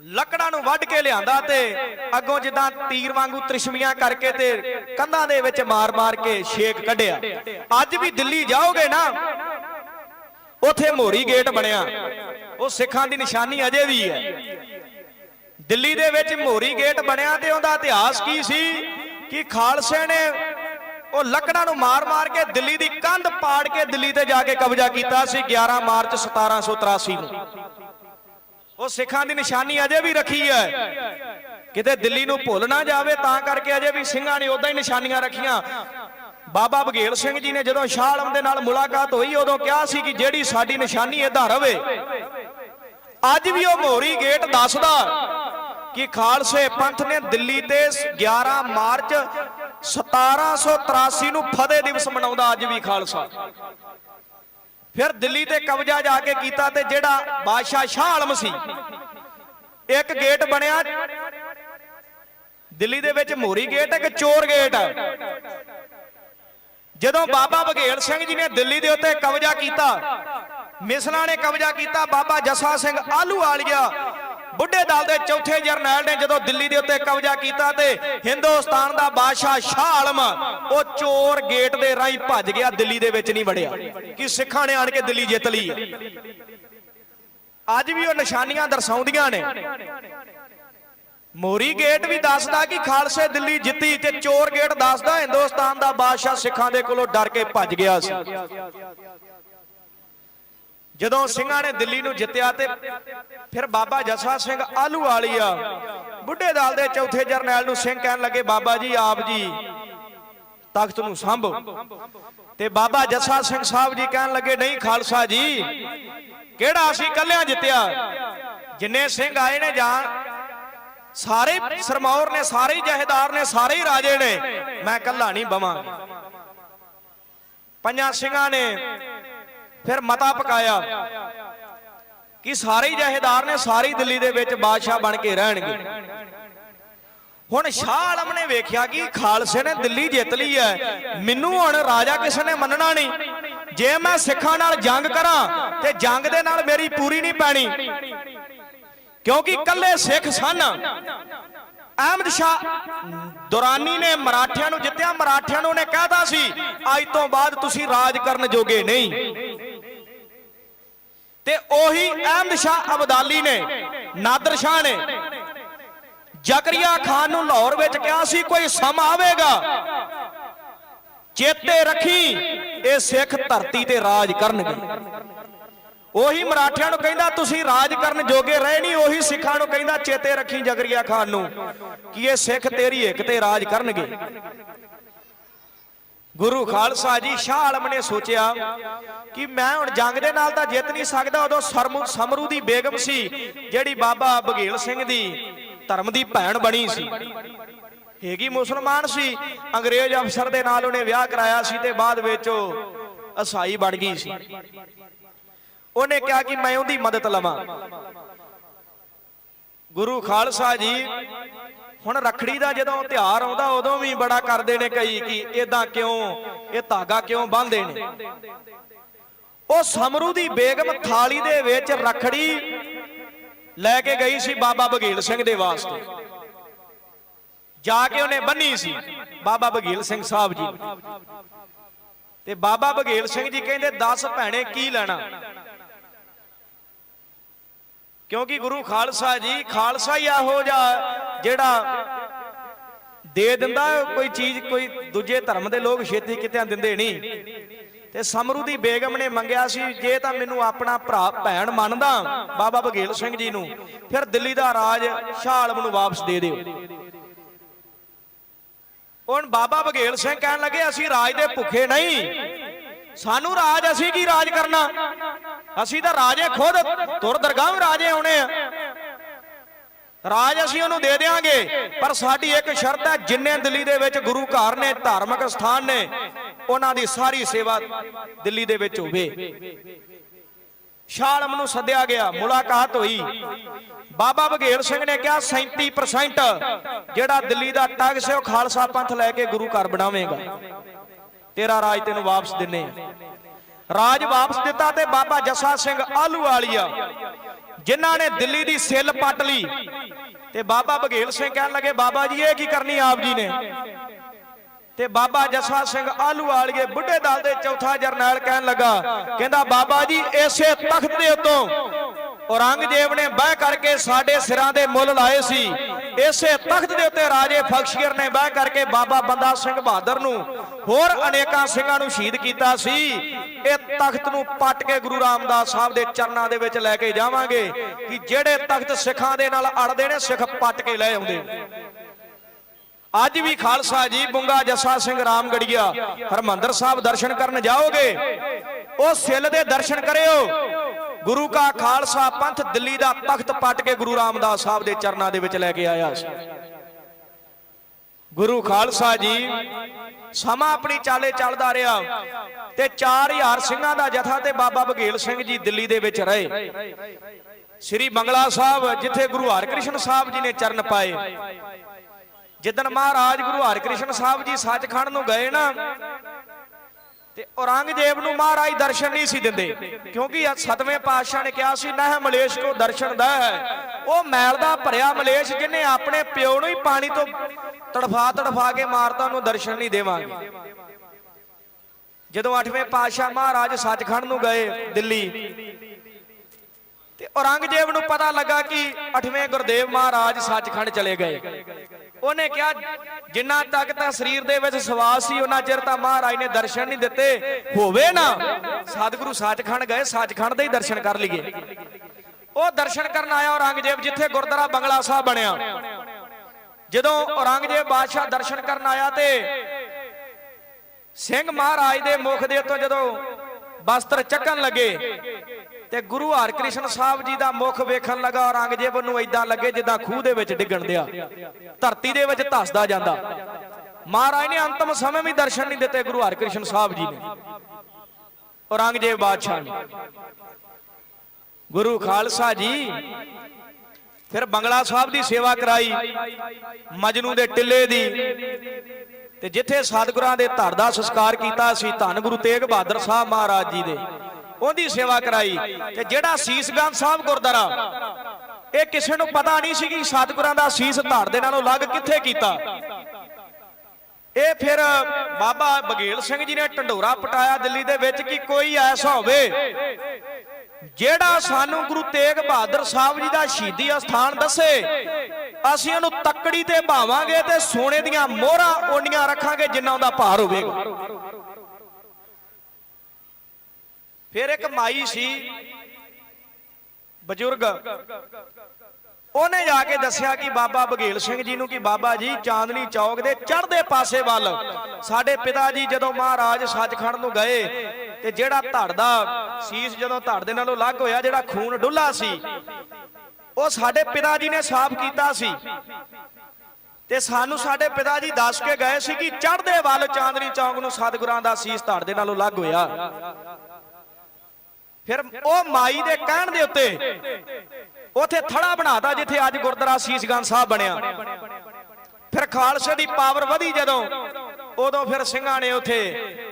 ਲੱਕੜਾਂ ਨੂੰ ਵੱਢ ਕੇ ਲਿਆਂਦਾ ਤੇ ਅੱਗੋਂ ਜਿੱਦਾਂ ਤੀਰ ਵਾਂਗੂ ਤ੍ਰਿਸ਼ਮੀਆਂ ਕਰਕੇ ਤੇ ਕੰਧਾਂ ਦੇ ਵਿੱਚ ਮਾਰ-ਮਾਰ ਕੇ ਛੇਕ ਕੱਢਿਆ। ਅੱਜ ਵੀ ਦਿੱਲੀ ਜਾਓਗੇ ਨਾ, ਉਥੇ ਮੋਰੀ ਗੇਟ ਬਣਿਆ। ਉਹ ਸਿੱਖਾਂ ਦੀ ਨਿਸ਼ਾਨੀ ਅਜੇ ਵੀ ਹੈ। ਦਿੱਲੀ ਦੇ ਵਿੱਚ ਮੋਰੀ ਗੇਟ ਬਣਿਆ ਤੇ ਉਹਦਾ ਇਤਿਹਾਸ ਕੀ ਸੀ? ਕਿ ਖਾਲਸੇ ਨੇ ਉਹ ਲੱਕੜਾਂ ਨੂੰ ਮਾਰ-ਮਾਰ ਕੇ ਦਿੱਲੀ ਦੀ ਕੰਧ ਪਾੜ ਕੇ ਦਿੱਲੀ ਤੇ ਜਾ ਕੇ ਕਬਜ਼ਾ ਕੀਤਾ ਸੀ 11 ਮਾਰਚ 1783 ਨੂੰ। ਉਹ ਸਿੱਖਾਂ ਦੀ ਨਿਸ਼ਾਨੀ ਅਜੇ ਵੀ ਰੱਖੀ ਹੈ। ਕਿਤੇ ਦਿੱਲੀ ਨੂੰ ਭੁੱਲ ਨਾ ਜਾਵੇ ਤਾਂ ਕਰਕੇ ਅਜੇ ਵੀ ਸਿੰਘਾਂ ਨੇ ਉਦਾਂ ਹੀ ਨਿਸ਼ਾਨੀਆਂ ਰੱਖੀਆਂ। ਬਾਬਾ ਬਘੇਲ ਸਿੰਘ ਜੀ ਨੇ ਜਦੋਂ ਸ਼ਾਹ ਆਲਮ ਦੇ ਨਾਲ ਮੁਲਾਕਾਤ ਹੋਈ, ਉਦੋਂ ਕਿਹਾ ਸੀ ਕਿ ਜਿਹੜੀ ਸਾਡੀ ਨਿਸ਼ਾਨੀ ਇਹਦਾ ਰਵੇ ਅੱਜ ਵੀ ਉਹ ਮੋਰੀ ਗੇਟ ਦੱਸਦਾ। ਕਿ ਖਾਲਸੇ ਪੰਥ ਨੇ ਦਿੱਲੀ ਤੇ 11 ਮਾਰਚ 1783 ਨੂੰ ਫਤਿਹ ਦਿਵਸ ਮਨਾਉਂਦਾ ਅੱਜ ਵੀ ਖਾਲਸਾ। ਫਿਰ ਦਿੱਲੀ ਤੇ ਕਬਜ਼ਾ ਜਾ ਕੇ ਕੀਤਾ ਤੇ ਜਿਹੜਾ ਬਾਦਸ਼ਾਹ ਸ਼ਾਹ ਆਲਮ ਸੀ, ਇੱਕ ਗੇਟ ਬਣਿਆ। ਦਿੱਲੀ ਦੇ ਵਿੱਚ ਮੋਰੀ ਗੇਟ, ਇੱਕ ਚੋਰ ਗੇਟ। ਹੈ ਜਦੋਂ ਬਾਬਾ ਬਘੇਲ ਸਿੰਘ ਜੀ ਨੇ ਦਿੱਲੀ ਦੇ ਉੱਤੇ ਕਬਜ਼ਾ ਕੀਤਾ, ਮਿਸਲਾਂ ਨੇ ਕਬਜ਼ਾ ਕੀਤਾ, ਬਾਬਾ ਜਸਾ ਸਿੰਘ ਆਲੂ ਵਾਲੀਆ ਬੁੱਢੇ ਦਲ ਦੇ ਚੌਥੇ ਜਰਨੈਲ ਨੇ ਜਦੋਂ ਦਿੱਲੀ ਦੇ ਉੱਤੇ ਕਬਜ਼ਾ ਕੀਤਾ ਤੇ ਹਿੰਦੁਸਤਾਨ ਦਾ ਬਾਦਸ਼ਾਹ ਸ਼ਾਹ ਆਲਮ, ਉਹ ਚੋਰ ਗੇਟ ਦੇ ਰਾਹੀਂ ਭੱਜ ਗਿਆ, ਦਿੱਲੀ ਦੇ ਵਿੱਚ ਨਹੀਂ ਵੜਿਆ। ਕਿ ਸਿੱਖਾਂ ਨੇ ਆਣ ਕੇ ਦਿੱਲੀ ਜਿੱਤ ਲਈ ਅੱਜ ਵੀ ਉਹ ਨਿਸ਼ਾਨੀਆਂ ਦਰਸਾਉਂਦੀਆਂ ਨੇ। ਮੋਰੀ ਗੇਟ ਵੀ ਦੱਸਦਾ ਕਿ ਖਾਲਸੇ ਦਿੱਲੀ ਜਿੱਤੀ ਤੇ ਚੋਰ ਗੇਟ ਦੱਸਦਾ ਹਿੰਦੁਸਤਾਨ ਦਾ ਬਾਦਸ਼ਾਹ ਸਿੱਖਾਂ ਦੇ ਕੋਲੋਂ ਡਰ ਕੇ ਭੱਜ ਗਿਆ ਸੀ। ਜਦੋਂ ਸਿੰਘਾਂ ਨੇ ਦਿੱਲੀ ਨੂੰ ਜਿੱਤਿਆ ਤੇ ਫਿਰ ਬਾਬਾ ਜੱਸਾ ਸਿੰਘ ਆਲੂ ਵਾਲੀਆ ਬੁੱਢੇ ਦਲ ਦੇ ਚੌਥੇ ਜਰਨੈਲ ਨੂੰ ਸਿੰਘ ਕਹਿਣ ਲੱਗੇ, ਬਾਬਾ ਜੀ, ਆਪ ਜੀ ਤਖਤ ਨੂੰ ਸੰਭੋ। ਤੇ ਬਾਬਾ ਜੱਸਾ ਸਿੰਘ ਸਾਹਿਬ ਜੀ ਕਹਿਣ ਲੱਗੇ, ਨਹੀਂ ਖਾਲਸਾ ਜੀ, ਕਿਹੜਾ ਅਸੀਂ ਕੱਲਿਆਂ ਜਿੱਤਿਆ? ਜਿੰਨੇ ਸਿੰਘ ਆਏ ਨੇ ਜਾਣ, ਸਾਰੇ ਸਰਮੌਰ ਨੇ, ਸਾਰੇ ਹੀ ਜਹੇਦਾਰ ਨੇ, ਸਾਰੇ ਹੀ ਰਾਜੇ ਨੇ, ਮੈਂ ਕੱਲਾ ਨਹੀਂ ਬਵਾਂ। ਪੰਜਾਂ ਸਿੰਘਾਂ ਨੇ ਫਿਰ ਮਤਾ ਪਕਾਇਆ। ਕਿ ਸਾਰੇ ਜਹੇਦਾਰ ਨੇ ਸਾਰੀ ਦਿੱਲੀ ਦੇ ਵਿੱਚ ਬਾਦਸ਼ਾਹ ਬਣ ਕੇ ਰਹਿਣਗੇ। ਹੁਣ ਸ਼ਾਹ ਆਲਮ ਨੇ ਵੇਖਿਆ ਕਿ ਖਾਲਸੇ ਨੇ ਦਿੱਲੀ ਜਿੱਤ ਲਈ ਹੈ। ਮੈਨੂੰ ਹੁਣ ਰਾਜਾ ਕਿਸੇ ਨੇ ਮੰਨਣਾ ਨਹੀਂ। ਜੇ ਮੈਂ ਸਿੱਖਾਂ ਨਾਲ ਜੰਗ ਕਰਾਂ, ਤੇ ਜੰਗ ਦੇ ਨਾਲ ਮੇਰੀ ਪੂਰੀ ਨਹੀਂ ਪੈਣੀ। ਕਿਉਂਕਿ ਕੱਲੇ ਸਿੱਖ ਸਨ। ਅਹਿਮਦ ਸ਼ਾਹ ਦੁਰਾਨੀ ਨੇ ਮਰਾਠਿਆਂ ਨੂੰ ਜਿੱਤਿਆ। ਮਰਾਠਿਆਂ ਨੂੰ ਉਹਨੇ ਕਹਿਤਾ ਸੀ, ਅੱਜ ਤੋਂ ਬਾਅਦ ਤੁਸੀਂ ਰਾਜ ਕਰਨ ਜੋਗੇ ਨਹੀਂ। ਤੇ ਉਹੀ ਅਹਿਮਦ ਸ਼ਾਹ ਅਬਦਾਲੀ ਨੇ, ਨਾਦਰ ਸ਼ਾਹ ਨੇ। ਜ਼ਕਰੀਆ ਖਾਨ ਨੂੰ ਲਾਹੌਰ ਵਿੱਚ ਕਿਹਾ ਸੀ, ਕੋਈ ਸਮਾਂ ਆਵੇਗਾ। ਚੇਤੇ ਰੱਖੀ, ਇਹ ਸਿੱਖ ਧਰਤੀ ਤੇ ਰਾਜ ਕਰਨਗੇ। ਉਹੀ ਮਰਾਠਿਆਂ ਨੂੰ ਕਹਿੰਦਾ, ਤੁਸੀਂ ਰਾਜ ਕਰਨ ਜੋਗੇ ਰਹੇ ਨਹੀਂ। ਉਹੀ ਸਿੱਖਾਂ ਨੂੰ ਕਹਿੰਦਾ, ਚੇਤੇ ਰੱਖੀ ਜ਼ਕਰੀਆ ਖਾਨ ਨੂੰ ਕਿ ਇਹ ਸਿੱਖ ਤੇਰੀ ਇੱਕ ਤੇ ਰਾਜ ਕਰਨਗੇ। ਗੁਰੂ ਖਾਲਸਾ ਜੀ ਸ਼ਾਹ ਆਲਮ ਨੇ ਸੋਚਿਆ ਕਿ ਮੈਂ ਹੁਣ ਜੰਗ ਦੇ ਨਾਲ ਤਾਂ ਜਿੱਤ ਨਹੀਂ ਸਕਦਾ, ਉਦੋਂ ਸਮਰੂ ਦੀ ਬੇਗਮ ਸੀ, ਜਿਹੜੀ ਬਾਬਾ ਬਘੇਲ ਸਿੰਘ ਦੀ ਧਰਮ ਦੀ ਭੈਣ ਬਣੀ ਸੀ। ਹੈਗੀ ਮੁਸਲਮਾਨ ਸੀ, ਅੰਗਰੇਜ਼ ਅਫਸਰ ਦੇ ਨਾਲ ਉਹਨੇ ਵਿਆਹ ਕਰਾਇਆ ਸੀ ਤੇ ਬਾਅਦ ਵਿੱਚ ਉਹ ਅਸਾਈ ਬਣ ਗਈ ਸੀ। ਉਹਨੇ ਕਿਹਾ ਕਿ ਮੈਂ ਉਹਦੀ ਮਦਦ ਲਵਾਂ। ਗੁਰੂ ਖਾਲਸਾ ਜੀ ਹੁਣ ਰਖੜੀ ਦਾ ਜਦੋਂ ਤਿਉਹਾਰ ਆਉਂਦਾ, ਉਦੋਂ ਵੀ ਬੜਾ ਕਰਦੇ ਨੇ ਕਈ ਕਿ ਇਦਾਂ ਕਿਉਂ, ਇਹ ਧਾਗਾ ਕਿਉਂ ਬੰਨਦੇ ਨੇ? ਉਹ ਸਮਰੂ ਦੀ ਬੇਗਮ ਥਾਲੀ ਦੇ ਵਿੱਚ ਰਖੜੀ ਲੈ ਕੇ ਗਈ ਸੀ ਬਾਬਾ ਬਘੇਲ ਸਿੰਘ ਦੇ ਵਾਸਤੇ। ਜਾ ਕੇ ਉਹਨੇ ਬੰਨੀ ਸੀ ਬਾਬਾ ਬਘੇਲ ਸਿੰਘ ਸਾਹਿਬ ਜੀ। ਤੇ ਬਾਬਾ ਬਘੇਲ ਸਿੰਘ ਜੀ ਕਹਿੰਦੇ 10 ਭੈਣੇ, ਕੀ ਲੈਣਾ? ਕਿਉਂਕਿ ਗੁਰੂ ਖਾਲਸਾ ਜੀ ਖਾਲਸਾ ਹੀ ਇਹੋ ਜਿਹਾ ਜਿਹੜਾ ਦੇ ਦਿੰਦਾ, ਕੋਈ ਚੀਜ਼, ਕੋਈ ਦੂਜੇ ਧਰਮ ਦੇ ਲੋਕ ਛੇਤੀ ਕਿਤੇ ਦਿੰਦੇ ਨਹੀਂ। ਤੇ ਸਮਰੂ ਦੀ ਬੇਗਮ ਨੇ ਮੰਗਿਆ ਸੀ, ਜੇ ਤਾਂ ਮੈਨੂੰ ਆਪਣਾ ਭਰਾ, ਭੈਣ ਮੰਨਦਾ ਬਾਬਾ ਬਘੇਲ ਸਿੰਘ ਜੀ ਨੂੰ, ਫਿਰ ਦਿੱਲੀ ਦਾ ਰਾਜ ਸ਼ਾਹ ਨੂੰ ਵਾਪਸ ਦੇ ਦਿਓ। ਹੁਣ ਬਾਬਾ ਬਘੇਲ ਸਿੰਘ ਕਹਿਣ ਲੱਗੇ, ਅਸੀਂ ਰਾਜ ਦੇ ਭੁੱਖੇ ਨਹੀਂ। ਸਾਨੂੰ ਰਾਜ ਅਸੀਂ ਕੀ ਰਾਜ ਕਰਨਾ? ਅਸੀਂ ਤਾਂ ਰਾਜੇ ਖੁਦ ਤੁਰ ਦਰਗਾਹ ਰਾਜੇ ਆਉਣੇ ਆ। ਰਾਜ ਅਸੀਂ ਉਹਨੂੰ ਦੇ ਦੇਵਾਂਗੇ ਪਰ ਸਾਡੀ ਇੱਕ ਸ਼ਰਤ ਹੈ, ਜਿੰਨੇ ਦਿੱਲੀ ਦੇ ਵਿੱਚ ਗੁਰੂ ਘਰ ਨੇ, ਧਾਰਮਿਕ ਸਥਾਨ ਨੇ, ਉਹਨਾਂ ਦੀ ਸਾਰੀ ਸੇਵਾ ਦਿੱਲੀ ਦੇ ਵਿੱਚ ਹੋਵੇ। ਸ਼ਾਲਮ ਨੂੰ ਸੱਦਿਆ ਗਿਆ, ਮੁਲਾਕਾਤ ਹੋਈ। ਬਾਬਾ ਬਘੇਲ ਸਿੰਘ ਨੇ ਕਿਹਾ 37% ਜਿਹੜਾ ਦਿੱਲੀ ਦਾ ਟੱਗ ਸੀ ਉਹ ਖਾਲਸਾ ਪੰਥ ਲੈ ਕੇ ਗੁਰੂ ਘਰ ਬਣਾਵੇਂਗਾ। ਤੇਰਾ ਰਾਜ ਤੈਨੂੰ ਵਾਪਸ ਦਿੰਨੇ ਆ। ਰਾਜ ਵਾਪਸ ਦਿੱਤਾ ਤੇ ਬਾਬਾ ਜੱਸਾ ਸਿੰਘ ਆਲੂ ਵਾਲੀਆ, ਜਿਨ੍ਹਾਂ ਨੇ ਦਿੱਲੀ ਦੀ ਸਿੱਲ ਪੱਟ ਲਈ। ਤੇ ਬਾਬਾ ਬਘੇਲ ਸਿੰਘ ਕਹਿਣ ਲੱਗੇ, ਬਾਬਾ ਜੀ, ਇਹ ਕੀ ਕਰਨੀ ਆਪ ਜੀ ਨੇ? ਤੇ ਬਾਬਾ ਜੱਸਾ ਸਿੰਘ ਆਲੂ ਵਾਲੀਏ ਬੁੱਢੇ ਦਲ ਦੇ ਚੌਥਾ ਜਰਨੈਲ ਕਹਿਣ ਲੱਗਾ, ਕਹਿੰਦਾ, ਬਾਬਾ ਜੀ, ਇਸੇ ਤਖਤ ਦੇ ਉੱਤੋਂ ਔਰੰਗਜ਼ੇਬ ਨੇ ਬਹਿ ਕਰਕੇ ਸਾਡੇ ਸਿਰਾਂ ਦੇ ਮੁੱਲ ਲਾਏ ਸੀ। ਇਸੇ ਤਖਤ ਦੇ ਉੱਤੇ ਰਾਜੇ ਫਖਸ਼ਗਰ ਨੇ ਬਹਿ ਕਰਕੇ ਬਾਬਾ ਬੰਦਾ ਸਿੰਘ ਬਹਾਦਰ ਨੂੰ ਹੋਰ ਅਨੇਕਾਂ ਸਿੰਘਾਂ ਨੂੰ ਸ਼ਹੀਦ ਕੀਤਾ ਸੀ। ਇਹ ਤਖਤ ਨੂੰ ਪੱਟ ਕੇ ਗੁਰੂ ਰਾਮਦਾਸ ਸਾਹਿਬ ਦੇ ਚਰਨਾਂ ਦੇ ਵਿੱਚ ਲੈ ਕੇ ਜਾਵਾਂਗੇ ਕਿ ਜਿਹੜੇ ਤਖਤ ਸਿੱਖਾਂ ਦੇ ਨਾਲ ਅੜਦੇ ਨੇ, ਸਿੱਖ ਪੱਟ ਕੇ ਲੈ ਆਉਂਦੇ ਅੱਜ ਵੀ ਖਾਲਸਾ ਜੀ, ਬੁੰਗਾ ਜੱਸਾ ਸਿੰਘ ਰਾਮਗੜੀਆ ਹਰਮੰਦਰ ਸਾਹਿਬ ਦਰਸ਼ਨ ਕਰਨ ਜਾਓਗੇ, ਉਹ ਸਿੱਲ ਦੇ ਦਰਸ਼ਨ ਕਰਿਓ। ਗੁਰੂ ਕਾ ਖਾਲਸਾ ਪੰਥ ਦਿੱਲੀ ਦਾ ਤਖਤ ਪੱਟ ਕੇ ਗੁਰੂ ਰਾਮਦਾਸ ਸਾਹਿਬ ਦੇ ਚਰਨਾਂ ਦੇ ਵਿੱਚ ਲੈ ਕੇ ਆਇਆ ਸੀ। ਗੁਰੂ ਖਾਲਸਾ ਜੀ, ਸਮਾਂ ਆਪਣੀ ਚਾਲੇ ਚੱਲਦਾ ਰਿਹਾ ਤੇ 4000 ਸਿੰਘਾਂ ਦਾ ਜਥਾ ਤੇ ਬਾਬਾ ਬਘੇਲ ਸਿੰਘ ਜੀ ਦਿੱਲੀ ਦੇ ਵਿੱਚ ਰਹੇ। ਸ੍ਰੀ ਬੰਗਲਾ ਸਾਹਿਬ, ਜਿੱਥੇ ਗੁਰੂ ਹਰਕ੍ਰਿਸ਼ਨ ਸਾਹਿਬ ਜੀ ਨੇ ਚਰਨ ਪਾਏ। ਜਿੱਦਨ ਮਹਾਰਾਜ ਗੁਰੂ ਹਰਕ੍ਰਿਸ਼ਨ ਸਾਹਿਬ ਜੀ ਸੱਚਖੰਡ ਨੂੰ ਗਏ ਨਾ ਤੇ ਔਰੰਗਜ਼ੇਬ ਨੂੰ ਮਹਾਰਾਜ ਦਰਸ਼ਨ ਨਹੀਂ ਸੀ ਦਿੰਦੇ, ਕਿਉਂਕਿ ਆ ਸਤਵੇਂ ਪਾਤਸ਼ਾਹ ਨੇ ਕਿਹਾ ਸੀ, ਨਾ ਮਲੇਸ਼ ਕੋ ਦਰਸ਼ਨ ਦਾ ਹੈ। ਉਹ ਮੈਲ ਦਾ ਭਰਿਆ ਮਲੇਸ਼ ਜਿਹਨੇ ਆਪਣੇ ਪਿਓ ਨੂੰ ਹੀ ਪਾਣੀ ਤੋਂ ਤੜਫਾ ਤੜਫਾ ਕੇ ਮਾਰਤਾ, ਉਹਨੂੰ ਦਰਸ਼ਨ ਨਹੀਂ ਦੇਵਾਂਗੇ। ਜਦੋਂ 8ਵੇਂ ਪਾਤਸ਼ਾਹ ਮਹਾਰਾਜ ਸੱਚਖੰਡ ਨੂੰ ਗਏ ਦਿੱਲੀ, ਤੇ ਔਰੰਗਜ਼ੇਬ ਨੂੰ ਪਤਾ ਲੱਗਾ ਕਿ 8ਵੇਂ ਗੁਰਦੇਵ ਮਹਾਰਾਜ ਸੱਚਖੰਡ ਚਲੇ ਗਏ। ਉਹਨੇ ਕਿਹਾ, ਜਿੰਨਾ ਤੱਕ ਤਾਂ ਸਰੀਰ ਦੇ ਵਿੱਚ ਸਵਾਸ ਸੀ, ਉਹਨਾਂ ਚਿਰ ਤਾਂ ਮਹਾਰਾਜ ਨੇ ਦਰਸ਼ਨ ਨਹੀਂ ਦਿੱਤੇ। ਹੋਵੇ ਨਾ, ਸਤਿਗੁਰੂ ਸਾਚਖੰਡ ਗਏ, ਸਾਚਖੰਡ ਦੇ ਹੀ ਦਰਸ਼ਨ ਕਰ ਲਈਏ। ਉਹ ਦਰਸ਼ਨ ਕਰਨ ਆਇਆ ਔਰੰਗਜ਼ੇਬ, ਜਿੱਥੇ ਗੁਰਦੁਆਰਾ ਬੰਗਲਾ ਸਾਹਿਬ ਬਣਿਆ। ਜਦੋਂ ਔਰੰਗਜ਼ੇਬ ਬਾਦਸ਼ਾਹ ਦਰਸ਼ਨ ਕਰਨ ਆਇਆ ਤੇ ਸਿੰਘ ਮਹਾਰਾਜ ਦੇ ਮੁਖ ਦੇ ਉੱਤੋਂ ਜਦੋਂ ਵਸਤਰ ਚੱਕਣ ਲੱਗੇ ਤੇ ਗੁਰੂ ਹਰਕ੍ਰਿਸ਼ਨ ਸਾਹਿਬ ਜੀ ਦਾ ਮੁਖ ਵੇਖਣ ਲੱਗਾ ਔਰੰਗਜ਼ੇਬ ਨੂੰ ਐਦਾਂ ਲੱਗੇ ਜਿੱਦਾਂ ਖੂਹ ਦੇ ਵਿੱਚ ਡਿੱਗਣ ਦਿਆ ਧਰਤੀ ਦੇ ਵਿੱਚ ਧੱਸਦਾ ਜਾਂਦਾ। ਮਹਾਰਾਜ ਨੇ ਅੰਤਮ ਸਮੇਂ ਵੀ ਦਰਸ਼ਨ ਨਹੀਂ ਦਿੱਤੇ ਗੁਰੂ ਹਰਕ੍ਰਿਸ਼ਨ ਸਾਹਿਬ ਜੀ ਨੇ। ਔਰੰਗਜ਼ੇਬ ਬਾਦਸ਼ਾਹ ਨੇ। ਗੁਰੂ ਖਾਲਸਾ ਜੀ, ਫਿਰ ਬੰਗਲਾ ਸਾਹਿਬ ਦੀ ਸੇਵਾ ਕਰਾਈ, ਮਜਨੂ ਦੇ ਟਿੱਲੇ ਦੀ। ਤੇ ਜਿੱਥੇ ਸਤਿਗੁਰਾਂ ਦੇ ਧੜ ਦਾ ਸੰਸਕਾਰ ਕੀਤਾ ਸੀ, ਧੰਨ ਗੁਰੂ ਤੇਗ ਬਹਾਦਰ ਸਾਹਿਬ ਮਹਾਰਾਜ ਜੀ ਦੇ। ਉਹਦੀ ਸੇਵਾ ਕਰਾਈ ਤੇ ਜਿਹੜਾ ਸੀਸਗੰਜ ਸਾਹਿਬ ਗੁਰਦੁਆਰਾ, ਇਹ ਕਿਸੇ ਨੂੰ ਪਤਾ ਨਹੀਂ ਸੀ ਕਿ ਸਤਿਗੁਰਾਂ ਦਾ ਸੀਸ ਧੜ ਦੇ ਨਾਲੋਂ ਲੱਗ ਕਿੱਥੇ ਕੀਤਾ। ਇਹ ਫਿਰ ਬਾਬਾ ਬਗੇਲ ਸਿੰਘ ਜੀ ਨੇ ਢੰਡੋਰਾ ਪਟਾਇਆ ਦਿੱਲੀ ਦੇ ਵਿੱਚ ਕਿ ਕੋਈ ਐਸਾ ਹੋਵੇ ਜਿਹੜਾ ਸਾਨੂੰ ਗੁਰੂ ਤੇਗ ਬਹਾਦਰ ਸਾਹਿਬ ਜੀ ਦਾ ਸ਼ਹੀਦੀ ਅਸਥਾਨ ਦੱਸੇ। ਅਸੀਂ ਉਹਨੂੰ ਤੱਕੜੀ ਤੇ ਭਾਵਾਂਗੇ ਤੇ ਸੋਨੇ ਦੀਆਂ ਮੋਹਰਾਂ ਓਨੀਆਂ ਰੱਖਾਂਗੇ ਜਿੰਨਾ ਉਹਦਾ ਭਾਰ ਹੋਵੇਗਾ। ਫਿਰ ਇੱਕ ਮਾਈ ਸੀ, ਬਜ਼ੁਰਗ। ਉਹਨੇ ਜਾ ਕੇ ਦੱਸਿਆ ਕਿ ਬਾਬਾ ਬਘੇਲ ਸਿੰਘ ਜੀ ਨੂੰ ਕਿ ਬਾਬਾ ਜੀ, ਚਾਂਦਨੀ ਚੌਕ ਦੇ ਚੜ੍ਹਦੇ ਪਾਸੇ ਵੱਲ ਸਾਡੇ ਪਿਤਾ ਜੀ ਜਦੋਂ ਮਹਾਰਾਜ ਸੱਚਖੰਡ ਨੂੰ ਗਏ ਤੇ ਜਿਹੜਾ ਧੜ ਦਾ ਸੀਸ ਜਦੋਂ ਧੜ ਦੇ ਨਾਲੋਂ ਲੱਗ ਹੋਇਆ, ਜਿਹੜਾ ਖੂਨ ਡੁੱਲਾ ਸੀ ਉਹ ਸਾਡੇ ਪਿਤਾ ਜੀ ਨੇ ਸਾਫ਼ ਕੀਤਾ ਸੀ। ਤੇ ਸਾਨੂੰ ਸਾਡੇ ਪਿਤਾ ਜੀ ਦੱਸ ਕੇ ਗਏ ਸੀ ਕਿ ਚੜ੍ਹਦੇ ਵੱਲ ਚਾਂਦਨੀ ਚੌਂਕ ਨੂੰ ਸਤਿਗੁਰਾਂ ਦਾ ਸੀਸ ਧੜ ਦੇ ਨਾਲੋਂ ਲੱਗ ਹੋਇਆ। ਫਿਰ ਉਹ ਮਾਈ ਦੇ ਕਹਿਣ ਦੇ ਉੱਤੇ ਉਥੇ ਥੜਾ ਬਣਾਤਾ ਜਿੱਥੇ ਅੱਜ ਗੁਰਦੁਆਰਾ ਸੀਸਗੰਜ ਸਾਹਿਬ ਬਣਿਆ। ਫਿਰ ਖਾਲਸੇ ਦੀ ਪਾਵਰ ਵਧੀ ਜਦੋਂ ਉਦੋਂ ਫਿਰ ਸਿੰਘਾਂ ਨੇ ਉਥੇ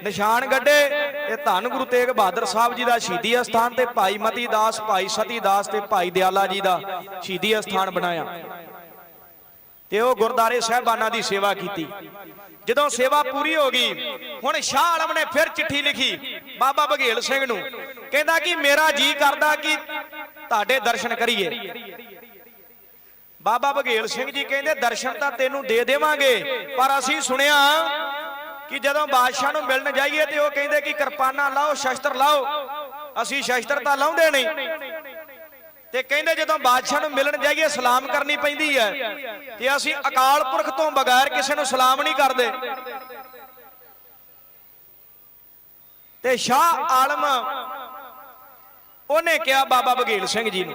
ਨਿਸ਼ਾਨ ਗੱਡੇ ਤੇ ਧੰਨ ਗੁਰੂ ਤੇਗ ਬਹਾਦਰ ਸਾਹਿਬ ਜੀ ਦਾ ਸ਼ਹੀਦੀ ਅਸਥਾਨ ਤੇ ਭਾਈ ਮਤੀ ਦਾਸ, ਭਾਈ ਸਤੀ ਦਾਸ ਤੇ ਭਾਈ ਦਿਆਲਾ ਜੀ ਦਾ ਸ਼ਹੀਦੀ ਅਸਥਾਨ ਬਣਾਇਆ। ਤੇ ਉਹ ਗੁਰਦਾਰੇ ਸਾਹਿਬਾਨਾਂ ਦੀ ਸੇਵਾ ਕੀਤੀ। ਜਦੋਂ ਸੇਵਾ ਪੂਰੀ ਹੋ ਗਈ, ਹੁਣ ਸ਼ਾਹ ਆਲਮ ਨੇ ਫਿਰ ਚਿੱਠੀ ਲਿਖੀ ਬਾਬਾ ਬਘੇਲ ਸਿੰਘ ਨੂੰ। ਕਹਿੰਦਾ ਕਿ ਮੇਰਾ ਜੀ ਕਰਦਾ ਕਿ ਤੁਹਾਡੇ ਦਰਸ਼ਨ ਕਰੀਏ। ਬਾਬਾ ਬਘੇਲ ਸਿੰਘ ਜੀ ਕਹਿੰਦੇ, ਦਰਸ਼ਨ ਤਾਂ ਤੈਨੂੰ ਦੇ ਦੇਵਾਂਗੇ। ਪਰ ਅਸੀਂ ਸੁਣਿਆ ਕਿ ਜਦੋਂ ਬਾਦਸ਼ਾਹ ਨੂੰ ਮਿਲਣ ਜਾਈਏ ਤੇ ਉਹ ਕਹਿੰਦੇ ਕਿ, ਕਿਰਪਾਨਾ ਲਾਓ, ਸ਼ਸਤਰ ਲਾਓ। ਅਸੀਂ ਸ਼ਸਤਰ ਤਾਂ ਲਾਉਂਦੇ ਨਹੀਂ। ਤੇ ਕਹਿੰਦੇ ਜਦੋਂ ਬਾਦਸ਼ਾਹ ਨੂੰ ਮਿਲਣ ਜਾਈਏ, ਸਲਾਮ ਕਰਨੀ ਪੈਂਦੀ ਹੈ। ਤੇ ਅਸੀਂ ਅਕਾਲ ਪੁਰਖ ਤੋਂ ਬਗੈਰ ਕਿਸੇ ਨੂੰ ਸਲਾਮ ਨਹੀਂ ਕਰਦੇ। ਤੇ ਸ਼ਾਹ ਆਲਮ ਉਹਨੇ ਕਿਹਾ ਬਾਬਾ ਬਘੇਲ ਸਿੰਘ ਜੀ ਨੂੰ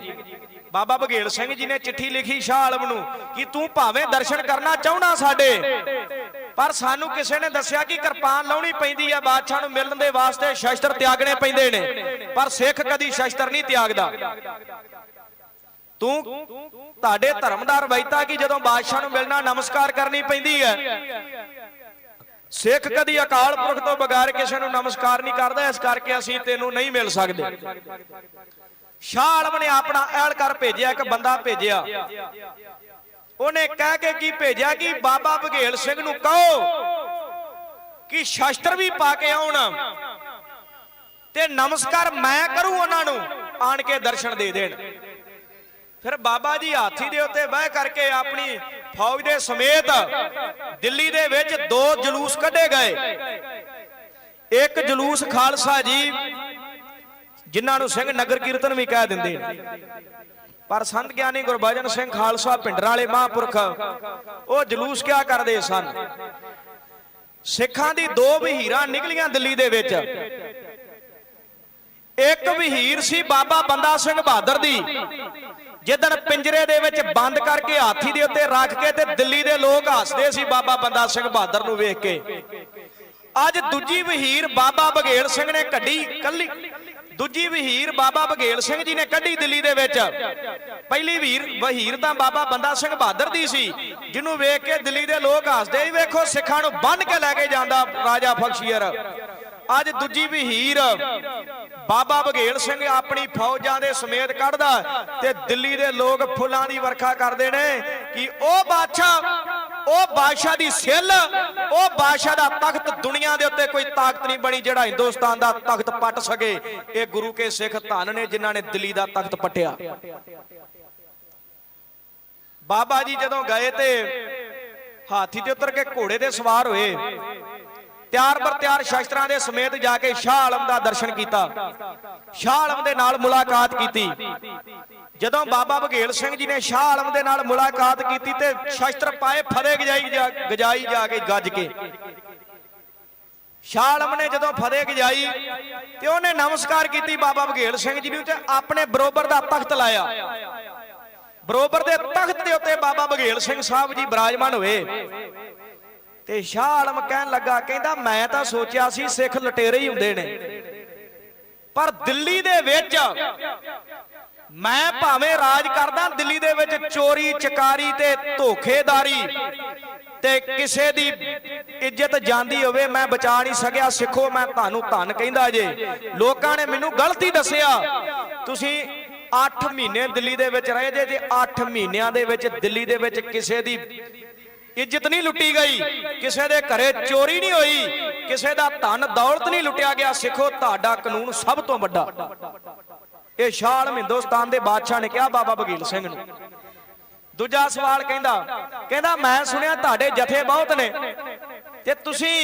ਬਾਬਾ ਬਘੇਲ ਸਿੰਘ ਜੀ ਨੇ ਚਿੱਠੀ ਲਿਖੀ ਸ਼ਾਹ ਆਲਮ ਨੂੰ ਕਿ ਤੂੰ ਭਾਵੇਂ ਦਰਸ਼ਨ ਕਰਨਾ ਚਾਹੁੰਦਾ ਸਾਡੇ, ਪਰ ਸਾਨੂੰ ਕਿਸੇ ਨੇ ਦੱਸਿਆ ਕਿ ਕਿਰਪਾਨ ਲਾਉਣੀ ਪੈਂਦੀ ਹੈ ਬਾਦਸ਼ਾਹ ਨੂੰ ਮਿਲਣ ਦੇ ਵਾਸਤੇ ਸ਼ਸਤਰ ਤਿਆਗਣੇ ਪੈਂਦੇ ਨੇ, ਪਰ ਸਿੱਖ ਕਦੀ ਸ਼ਸਤਰ ਨਹੀਂ ਤਿਆਗਦਾ। ਤੂੰ ਤੁਹਾਡੇ ਧਰਮ ਦਾ ਰਵਾਇਤਾ ਕਿ ਜਦੋਂ ਬਾਦਸ਼ਾਹ ਨੂੰ ਮਿਲਣਾ ਨਮਸਕਾਰ ਕਰਨੀ ਪੈਂਦੀ ਹੈ। ਸਿੱਖ ਕਦੀ ਅਕਾਲ ਪੁਰਖ ਤੋਂ ਬਗੈਰ ਕਿਸੇ ਨੂੰ ਨਮਸਕਾਰ ਨਹੀਂ ਕਰਦਾ, ਇਸ ਕਰਕੇ ਅਸੀਂ ਤੈਨੂੰ ਨਹੀਂ ਮਿਲ ਸਕਦੇ। ਸ਼ਾਹ ਆਲਮ ਨੇ ਆਪਣਾ ਅਹਿਲਕਾਰ ਭੇਜਿਆ, ਇੱਕ ਬੰਦਾ ਭੇਜਿਆ। ਉਹਨੇ ਕਹਿ ਕੇ ਕੀ ਭੇਜਿਆ ਕਿ ਬਾਬਾ ਬਘੇਲ ਸਿੰਘ ਨੂੰ ਕਹੋ ਕਿ ਸ਼ਸਤਰ ਵੀ ਪਾ ਕੇ ਆਉਣ ਤੇ ਨਮਸਕਾਰ ਮੈਂ ਕਰੂ ਉਹਨਾਂ ਨੂੰ, ਆਣ ਕੇ ਦਰਸ਼ਨ ਦੇ ਦੇਣ। ਫਿਰ ਬਾਬਾ ਜੀ ਹਾਥੀ ਦੇ ਉੱਤੇ ਬਹਿ ਕਰਕੇ ਆਪਣੀ ਫੌਜ ਦੇ ਸਮੇਤ ਦਿੱਲੀ ਦੇ ਵਿੱਚ ਦੋ ਜਲੂਸ ਕੱਢੇ ਗਏ। ਇੱਕ ਜਲੂਸ ਖਾਲਸਾ ਜੀ ਜਿਨ੍ਹਾਂ ਨੂੰ ਸਿੰਘ ਨਗਰ ਕੀਰਤਨ ਵੀ ਕਹਿ ਦਿੰਦੇ ਨੇ। ਪਰ ਸੰਤ ਗਿਆਨੀ ਗੁਰਬਚਨ ਸਿੰਘ ਖਾਲਸਾ ਪਿੰਡਰਾਂ ਵਾਲੇ ਮਹਾਂਪੁਰਖ, ਉਹ ਜਲੂਸ ਕਿਆ ਕਰਦੇ ਸਨ? ਸਿੱਖਾਂ ਦੀ ਦੋ ਵਹੀਰਾਂ ਨਿਕਲੀਆਂ ਦਿੱਲੀ ਦੇ ਵਿੱਚ। ਇੱਕ ਵਹੀਰ ਸੀ ਬਾਬਾ ਬੰਦਾ ਸਿੰਘ ਬਹਾਦਰ ਦੀ, ਜਿੱਦਣ ਪਿੰਜਰੇ ਦੇ ਵਿੱਚ ਬੰਦ ਕਰਕੇ ਹਾਥੀ ਦੇ ਉੱਤੇ ਰੱਖ ਕੇ ਤੇ ਦਿੱਲੀ ਦੇ ਲੋਕ ਹੱਸਦੇ ਸੀ ਬਾਬਾ ਬੰਦਾ ਸਿੰਘ ਬਹਾਦਰ ਨੂੰ ਵੇਖ ਕੇ। ਅੱਜ ਦੂਜੀ ਵਹੀਰ ਬਾਬਾ ਬਘੇਲ ਸਿੰਘ ਨੇ ਕੱਢੀ ਕੱਲੀ। ਦੂਜੀ ਵਹੀਰ ਬਾਬਾ ਬਘੇਲ ਸਿੰਘ ਜੀ ਨੇ ਕੱਢੀ ਦਿੱਲੀ ਦੇ ਵਿੱਚ। ਪਹਿਲੀ ਵੀਰ ਵਹੀਰ ਤਾਂ ਬਾਬਾ ਬੰਦਾ ਸਿੰਘ ਬਹਾਦਰ ਦੀ ਸੀ, ਜਿਹਨੂੰ ਵੇਖ ਕੇ ਦਿੱਲੀ ਦੇ ਲੋਕ ਹੱਸਦੇ ਸੀ ਵੇਖੋ ਸਿੱਖਾਂ ਨੂੰ ਬੰਨ ਕੇ ਲੈ ਕੇ ਜਾਂਦਾ ਰਾਜਾ ਬਖਸ਼ੀਅਰ ਅੱਜ ਦੂਜੀ ਵਹੀਰ ਬਾਬਾ ਬਘੇਲ ਸਿੰਘ ਆਪਣੀ ਫੌਜਾਂ ਦੇ ਸਮੇਤ ਕੱਢਦਾ ਤੇ ਦਿੱਲੀ ਦੇ ਲੋਕ ਫੁੱਲਾਂ ਦੀ ਵਰਖਾ ਕਰਦੇ ਨੇ ਕਿ ਉਹ ਬਾਦਸ਼ਾਹ ਉਹ ਬਾਦਸ਼ਾਹ ਦੀ ਸਿੱਲ, ਉਹ ਬਾਦਸ਼ਾਹ ਦਾ ਤਖਤ ਦੁਨੀਆ ਦੇ ਉੱਤੇ ਕੋਈ ਤਾਕਤ ਨਹੀਂ ਬਣੀ ਜਿਹੜਾ ਹਿੰਦੁਸਤਾਨ ਦਾ ਤਖਤ ਪੱਟ ਸਕੇ। ਇਹ ਗੁਰੂ ਕੇ ਸਿੱਖ ਧਨ ਨੇ ਜਿਨ੍ਹਾਂ ਨੇ ਦਿੱਲੀ ਦਾ ਤਖਤ ਪੱਟਿਆ। ਬਾਬਾ ਜੀ ਜਦੋਂ ਗਏ ਤੇ ਹਾਥੀ ਤੇ ਉਤਰ ਕੇ ਘੋੜੇ ਤੇ ਸਵਾਰ ਹੋਏ। ਤਿਆਰ ਬਰ ਤਿਆਰ ਸ਼ਸਤਰਾਂ ਦੇ ਸਮੇਤ ਜਾ ਕੇ ਸ਼ਾਹ ਆਲਮ ਦਾ ਦਰਸ਼ਨ ਕੀਤਾ। ਸ਼ਾਹ ਆਲਮ ਦੇ ਨਾਲ ਮੁਲਾਕਾਤ ਕੀਤੀ। ਜਦੋਂ ਬਾਬਾ ਬਘੇਲ ਸਿੰਘ ਜੀ ਨੇ ਸ਼ਾਹ ਆਲਮ ਦੇ ਨਾਲ ਮੁਲਾਕਾਤ ਕੀਤੀ ਤੇ ਸ਼ਸਤਰ ਪਾਏ ਫਤਿਹ ਗਜਾਈ ਗਜਾਈ ਜਾ ਕੇ ਗੱਜ ਕੇ। ਸ਼ਾਹ ਆਲਮ ਨੇ ਜਦੋਂ ਫਤਿਹ ਗਜਾਈ ਤੇ ਉਹਨੇ ਨਮਸਕਾਰ ਕੀਤੀ ਬਾਬਾ ਬਘੇਲ ਸਿੰਘ ਜੀ ਨੂੰ ਤੇ ਆਪਣੇ ਬਰੋਬਰ ਦਾ ਤਖਤ ਲਾਇਆ। ਬਰੋਬਰ ਦੇ ਤਖਤ ਦੇ ਉੱਤੇ ਬਾਬਾ ਬਘੇਲ ਸਿੰਘ ਸਾਹਿਬ ਜੀ ਬਿਰਾਜਮਾਨ ਹੋਏ। ਤੇ ਸ਼ਾਹ ਆਲਮ ਕਹਿਣ ਲੱਗਾ, ਕਹਿੰਦਾ, ਮੈਂ ਤਾਂ ਸੋਚਿਆ ਸੀ ਸਿੱਖ ਲਟੇਰੇ ਹੀ ਹੁੰਦੇ ਨੇ। ਪਰ ਦਿੱਲੀ ਦੇ ਵਿੱਚ ਮੈਂ ਭਾਵੇਂ ਰਾਜ ਕਰਦਾ, ਦਿੱਲੀ ਦੇ ਵਿੱਚ ਚੋਰੀ, ਚਕਾਰੀ ਤੇ ਧੋਖੇਦਾਰੀ ਤੇ ਕਿਸੇ ਦੀ ਇੱਜ਼ਤ ਜਾਂਦੀ ਹੋਵੇ, ਮੈਂ ਬਚਾ ਨਹੀਂ ਸਕਿਆ। ਸਿੱਖੋ, ਮੈਂ ਤੁਹਾਨੂੰ ਧੰਨ ਕਹਿੰਦਾ ਜੇ। ਲੋਕਾਂ ਨੇ ਮੈਨੂੰ ਗਲਤੀ ਦੱਸਿਆ। ਤੁਸੀਂ 8 ਮਹੀਨੇ ਦਿੱਲੀ ਦੇ ਵਿੱਚ ਰਹੇ ਜੇ ਜੇ 8 ਮਹੀਨਿਆਂ ਦੇ ਵਿੱਚ ਦਿੱਲੀ ਦੇ ਵਿੱਚ ਕਿਸੇ ਦੀ ਇੱਜ਼ਤ ਨਹੀਂ ਲੁੱਟੀ ਗਈ। ਕਿਸੇ ਦੇ ਘਰੇ ਚੋਰੀ ਨਹੀਂ ਹੋਈ। ਕਿਸੇ ਦਾ ਧਨ ਦੌਲਤ ਨਹੀਂ ਲੁੱਟਿਆ ਗਿਆ। ਸਿੱਖੋ, ਤੁਹਾਡਾ ਕਾਨੂੰਨ ਸਭ ਤੋਂ ਵੱਡਾ। ਇਹ ਸ਼ਾਹ ਹਿੰਦੁਸਤਾਨ ਦੇ ਬਾਦਸ਼ਾਹ ਨੇ ਕਿਹਾ, ਬਾਬਾ ਬਗੀਲ ਸਿੰਘ ਨੂੰ। ਦੂਜਾ ਸਵਾਲ ਕਹਿੰਦਾ ਕਹਿੰਦਾ, ਮੈਂ ਸੁਣਿਆ ਤੁਹਾਡੇ ਜਥੇ ਬਹੁਤ ਨੇ। ਤੇ ਤੁਸੀਂ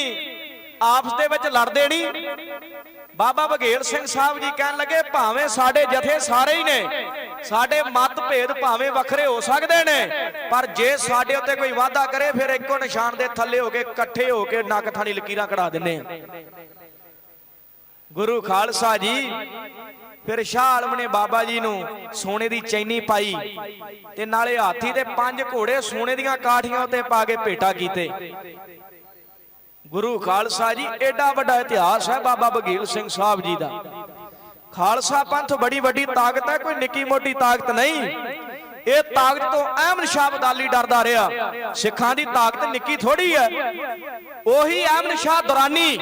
ਆਪਸ ਦੇ ਵਿੱਚ ਲੜਦੇ ਨਹੀਂ? ਬਾਬਾ ਬਘੇਲ ਸਿੰਘ ਸਾਹਿਬ ਜੀ ਕਹਿਣ ਲੱਗੇ, ਭਾਵੇਂ ਸਾਡੇ ਜਥੇ ਸਾਰੇ ਹੀ ਨੇ, ਸਾਡੇ ਮਤ ਭੇਦ ਭਾਵੇਂ ਵੱਖਰੇ ਹੋ ਸਕਦੇ ਨੇ, ਪਰ ਜੇ ਸਾਡੇ ਉੱਤੇ ਕੋਈ ਵਾਅਦਾ ਕਰੇ, ਫਿਰ ਇੱਕੋ ਨਿਸ਼ਾਨ ਦੇ ਥੱਲੇ ਹੋ ਕੇ, ਇਕੱਠੇ ਹੋ ਕੇ ਨੱਕ ਥਾਣੀ ਲਕੀਰਾਂ ਕਢਾ ਦਿੰਨੇ ਆ ਗੁਰੂ ਖਾਲਸਾ ਜੀ, ਫਿਰ ਸ਼ਾਹ ਆਲਮ ਨੇ ਬਾਬਾ ਜੀ ਨੂੰ ਸੋਨੇ ਦੀ ਚੈਨੀ ਪਾਈ ਤੇ ਨਾਲੇ ਹਾਥੀ ਤੇ ਪੰਜ ਘੋੜੇ ਸੋਨੇ ਦੀਆਂ ਕਾਠੀਆਂ ਉੱਤੇ ਪਾ ਕੇ ਭੇਟਾ ਕੀਤੇ। ਗੁਰੂ ਖਾਲਸਾ ਜੀ ਐਡਾ ਵੱਡਾ ਇਤਿਹਾਸ ਹੈ ਬਾਬਾ ਬਗੀਲ ਸਿੰਘ ਸਾਹਿਬ ਜੀ ਦਾ। ਖਾਲਸਾ ਪੰਥ ਬੜੀ ਵੱਡੀ ਤਾਕਤ ਹੈ, ਕੋਈ ਨਿੱਕੀ ਮੋਟੀ ਤਾਕਤ ਨਹੀਂ। ਇਹ ਤਾਕਤ ਤੋਂ ਅਹਿਮਦ ਸ਼ਾਹ ਅਬਦਾਲੀ ਡਰਦਾ ਰਿਹਾ। ਸਿੱਖਾਂ ਦੀ ਤਾਕਤ ਨਿੱਕੀ ਥੋੜੀ ਹੈ। ਉਹੀ ਅਹਿਮਦ ਸ਼ਾਹ ਦੁਰਾਨੀ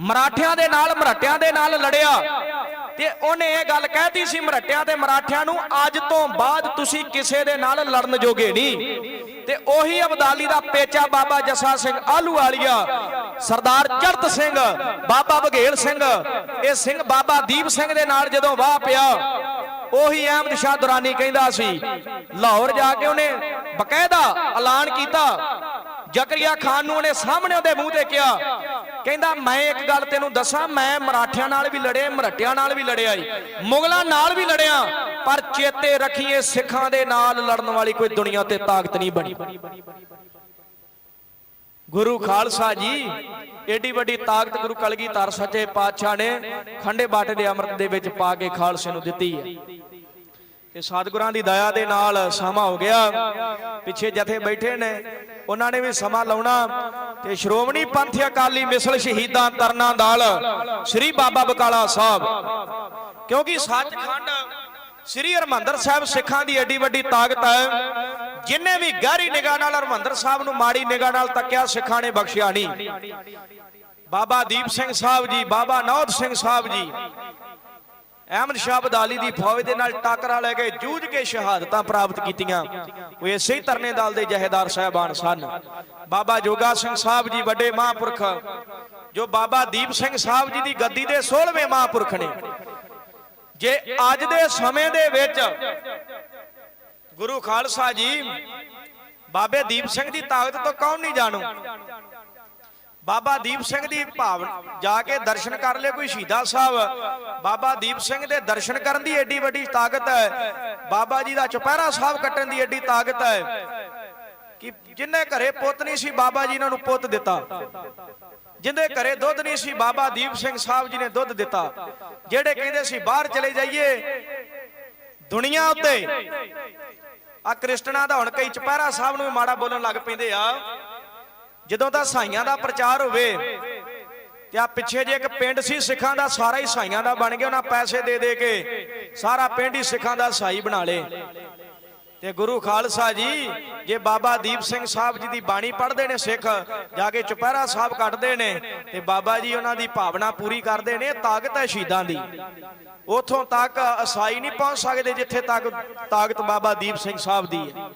ਮਰਾਠਿਆਂ ਦੇ ਨਾਲ, ਮਰਾਠਿਆਂ ਦੇ ਨਾਲ ਲੜਿਆ। ਤੇ ਉਹਨੇ ਇਹ ਗੱਲ ਕਹਿਤੀ ਸੀ ਮਰਾਠਿਆਂ ਤੇ ਮਰਾਠਿਆਂ ਨੂੰ, ਅੱਜ ਤੋਂ ਬਾਅਦ ਤੁਸੀਂ ਕਿਸੇ ਦੇ ਨਾਲ ਲੜਨ ਜੋਗੇ ਨਹੀਂ। ਤੇ ਉਹੀ ਅਬਦਾਲੀ ਦਾ ਪੇਚਾ ਬਾਬਾ ਜੱਸਾ ਸਿੰਘ ਆਲੂ ਵਾਲੀਆ ਸਰਦਾਰ ਚੜਤ ਸਿੰਘ, ਬਾਬਾ ਬਘੇਲ ਸਿੰਘ, ਇਹ ਸਿੰਘ ਬਾਬਾ ਦੀਪ ਸਿੰਘ ਦੇ ਨਾਲ ਜਦੋਂ ਵਾਹ ਪਿਆ ਉਹੀ ਅਹਿਮਦ ਸ਼ਾਹ ਦੁਰਾਨੀ ਕਹਿੰਦਾ ਸੀ, ਲਾਹੌਰ ਜਾ ਕੇ ਉਹਨੇ ਬਕਾਇਦਾ ਐਲਾਨ ਕੀਤਾ। ਜ਼ਕਰੀਆ ਖਾਨ ਨੂੰ ਉਹਨੇ ਸਾਹਮਣੇ ਉਹਦੇ ਮੂੰਹ ਤੇ ਕਿਹਾ, ਕਹਿੰਦਾ, ਮੈਂ ਇੱਕ ਗੱਲ ਤੈਨੂੰ ਦੱਸਾਂ, ਮੈਂ ਮਰਾਠਿਆਂ ਨਾਲ ਵੀ ਲੜਿਆ, ਮਰਾਠਿਆਂ ਨਾਲ ਵੀ ਲੜਿਆ ਈ ਮੁਗਲਾਂ ਨਾਲ ਵੀ ਲੜਿਆ, ਪਰ ਚੇਤੇ ਰੱਖੀਏ ਸਿੱਖਾਂ ਦੇ ਨਾਲ ਲੜਨ ਵਾਲੀ ਕੋਈ ਦੁਨੀਆ ਤੇ ਤਾਕਤ ਨਹੀਂ ਬਣੀ। ਗੁਰੂ ਖਾਲਸਾ ਜੀ, ਏਡੀ ਵੱਡੀ ਤਾਕਤ ਗੁਰੂ ਕਲਗੀਧਰ ਸੱਚੇ ਪਾਤਸ਼ਾਹ ਨੇ ਖੰਡੇ ਬਾਟੇ ਦੇ ਅੰਮ੍ਰਿਤ ਦੇ ਵਿੱਚ ਪਾ ਕੇ ਖਾਲਸੇ ਨੂੰ ਦਿੱਤੀ ਹੈ। ਤੇ ਸਤਿਗੁਰਾਂ ਦੀ ਦਇਆ ਦੇ ਨਾਲ ਸਮਾਂ ਹੋ ਗਿਆ। ਪਿੱਛੇ ਜਥੇ ਬੈਠੇ ਨੇ, ਉਹਨਾਂ ਨੇ ਵੀ ਸਮਾਂ ਲਾਉਣਾ। ਤੇ ਸ਼੍ਰੋਮਣੀ ਪੰਥ ਅਕਾਲੀ ਮਿਸਲ ਸ਼ਹੀਦਾਂ ਤਰਨਾ ਦਲ, ਸ੍ਰੀ ਬਾਬਾ ਬਕਾਲਾ ਸਾਹਿਬ। ਕਿਉਂਕਿ ਸੱਚਖੰਡ ਸ੍ਰੀ ਹਰਮੰਦਰ ਸਾਹਿਬ ਸਿੱਖਾਂ ਦੀ ਐਡੀ ਵੱਡੀ ਤਾਕਤ ਹੈ। ਜਿਨੇ ਵੀ ਗਹਿਰੀ ਨਿਗਾਹ ਨਾਲ ਹਰਮੰਦਰ ਸਾਹਿਬ ਨੂੰ ਮਾੜੀ ਨਿਗਾਹ ਨਾਲ ਤੱਕਿਆ ਸਿੱਖਾਂ ਨੇ ਬਖਸ਼ਿਆ ਨਹੀਂ। ਬਾਬਾ ਦੀਪ ਸਿੰਘ ਸਾਹਿਬ ਜੀ, ਬਾਬਾ ਨੌਦ ਸਿੰਘ ਸਾਹਿਬ ਜੀ, ਅਹਿਮਦ ਸ਼ਾਹ ਬਦਾਲੀ ਦੀ ਫੌਜ ਦੇ ਨਾਲ ਟਾਕਰਾ ਲੈ ਕੇ ਜੂਝ ਕੇ ਸ਼ਹਾਦਤਾਂ ਪ੍ਰਾਪਤ ਕੀਤੀਆਂ। ਉਹ ਇਸੇ ਹੀ ਤਰਨੇ ਦਲ ਦੇ ਜਹੇਦਾਰ ਸਾਹਿਬਾਨ ਸਨ। ਬਾਬਾ ਜੋਗਾ ਸਿੰਘ ਸਾਹਿਬ ਜੀ ਵੱਡੇ ਮਹਾਂਪੁਰਖ, ਜੋ ਬਾਬਾ ਦੀਪ ਸਿੰਘ ਸਾਹਿਬ ਜੀ ਦੀ ਗੱਦੀ ਦੇ 16ਵੇਂ ਮਹਾਂਪੁਰਖ ਨੇ। ਜੇ ਅੱਜ ਦੇ ਸਮੇਂ ਦੇ ਵਿੱਚ ਗੁਰੂ ਖਾਲਸਾ ਜੀ ਬਾਬੇ ਦੀਪ ਸਿੰਘ ਦੀ ਤਾਕਤ ਤੋਂ ਕੌਣ ਨਹੀਂ ਜਾਣੂ? ਬਾਬਾ ਦੀਪ ਸਿੰਘ ਦੀ ਭਾਵ ਜਾ ਕੇ ਦਰਸ਼ਨ ਕਰ ਲੈ ਕੋਈ ਸ਼ਹੀਦਾ ਸਾਹਿਬ। ਬਾਬਾ ਦੀਪ ਸਿੰਘ ਦੇ ਦਰਸ਼ਨ ਕਰਨ ਦੀ ਏਡੀ ਵੱਡੀ ਤਾਕਤ ਹੈ। ਬਾਬਾ ਜੀ ਦਾ ਚੁਪਹਿਰਾ ਸਾਹਿਬ ਕੱਟਣ ਦੀ ਏਡੀ ਤਾਕਤ ਹੈ ਕਿ ਜਿੰਨੇ ਘਰੇ ਪੁੱਤ ਨਹੀਂ ਸੀ, ਬਾਬਾ ਜੀ ਇਹਨਾਂ ਨੂੰ ਪੁੱਤ ਦਿੱਤਾ। ਜਿੰਦੇ ਘਰੇ ਦੁੱਧ ਨਹੀਂ ਸੀ, ਬਾਬਾ ਦੀਪ ਸਿੰਘ ਸਾਹਿਬ ਜੀ ਨੇ ਦੁੱਧ ਦਿੱਤਾ। ਜਿਹੜੇ ਕਹਿੰਦੇ ਸੀ, ਬਾਹਰ ਚਲੇ ਜਾਈਏ, ਦੁਨੀਆ ਉੱਤੇ। ਆ ਕ੍ਰਿਸਟਨਾ ਦਾ ਹੁਣ ਕਈ ਚੁਪਹਿਰਾ ਸਾਹਿਬ ਨੂੰ ਵੀ ਮਾੜਾ ਬੋਲਣ ਲੱਗ ਪੈਂਦੇ ਆ। ਜਦੋਂ ਤਾਂ ਸਾਈਆਂ ਦਾ ਪ੍ਰਚਾਰ ਹੋਵੇ, ਤੇ ਆ ਪਿੱਛੇ ਜੇ ਇੱਕ ਪਿੰਡ ਸੀ, ਸਿੱਖਾਂ ਦਾ ਸਾਰਾ ਹੀ ਸਾਈਆਂ ਦਾ ਬਣ ਗਿਆ, ਉਹਨਾਂ ਪੈਸੇ ਦੇ ਦੇ ਕੇ ਸਾਰਾ ਪਿੰਡ ਹੀ ਸਿੱਖਾਂ ਦਾ ਸਾਈ ਬਣਾ ਲੇ ਤੇ ਗੁਰੂ ਖਾਲਸਾ ਜੀ, ਜੇ ਬਾਬਾ ਦੀਪ ਸਿੰਘ ਸਾਹਿਬ ਜੀ ਦੀ ਬਾਣੀ ਪੜ੍ਹਦੇ ਨੇ ਸਿੱਖ, ਜਾ ਕੇ ਚੁਪਹਿਰਾ ਸਾਹਿਬ ਕੱਢਦੇ ਨੇ, ਤੇ ਬਾਬਾ ਜੀ ਉਹਨਾਂ ਦੀ ਭਾਵਨਾ ਪੂਰੀ ਕਰਦੇ ਨੇ ਤਾਕਤ ਹੈ ਸ਼ਹੀਦਾਂ ਦੀ। ਉਥੋਂ ਤੱਕ ਅਸਾਈ ਨਹੀਂ ਪਹੁੰਚ ਸਕਦੇ ਜਿੱਥੇ ਤੱਕ ਤਾਕਤ ਬਾਬਾ ਦੀਪ ਸਿੰਘ ਸਾਹਿਬ ਦੀ ਹੈ।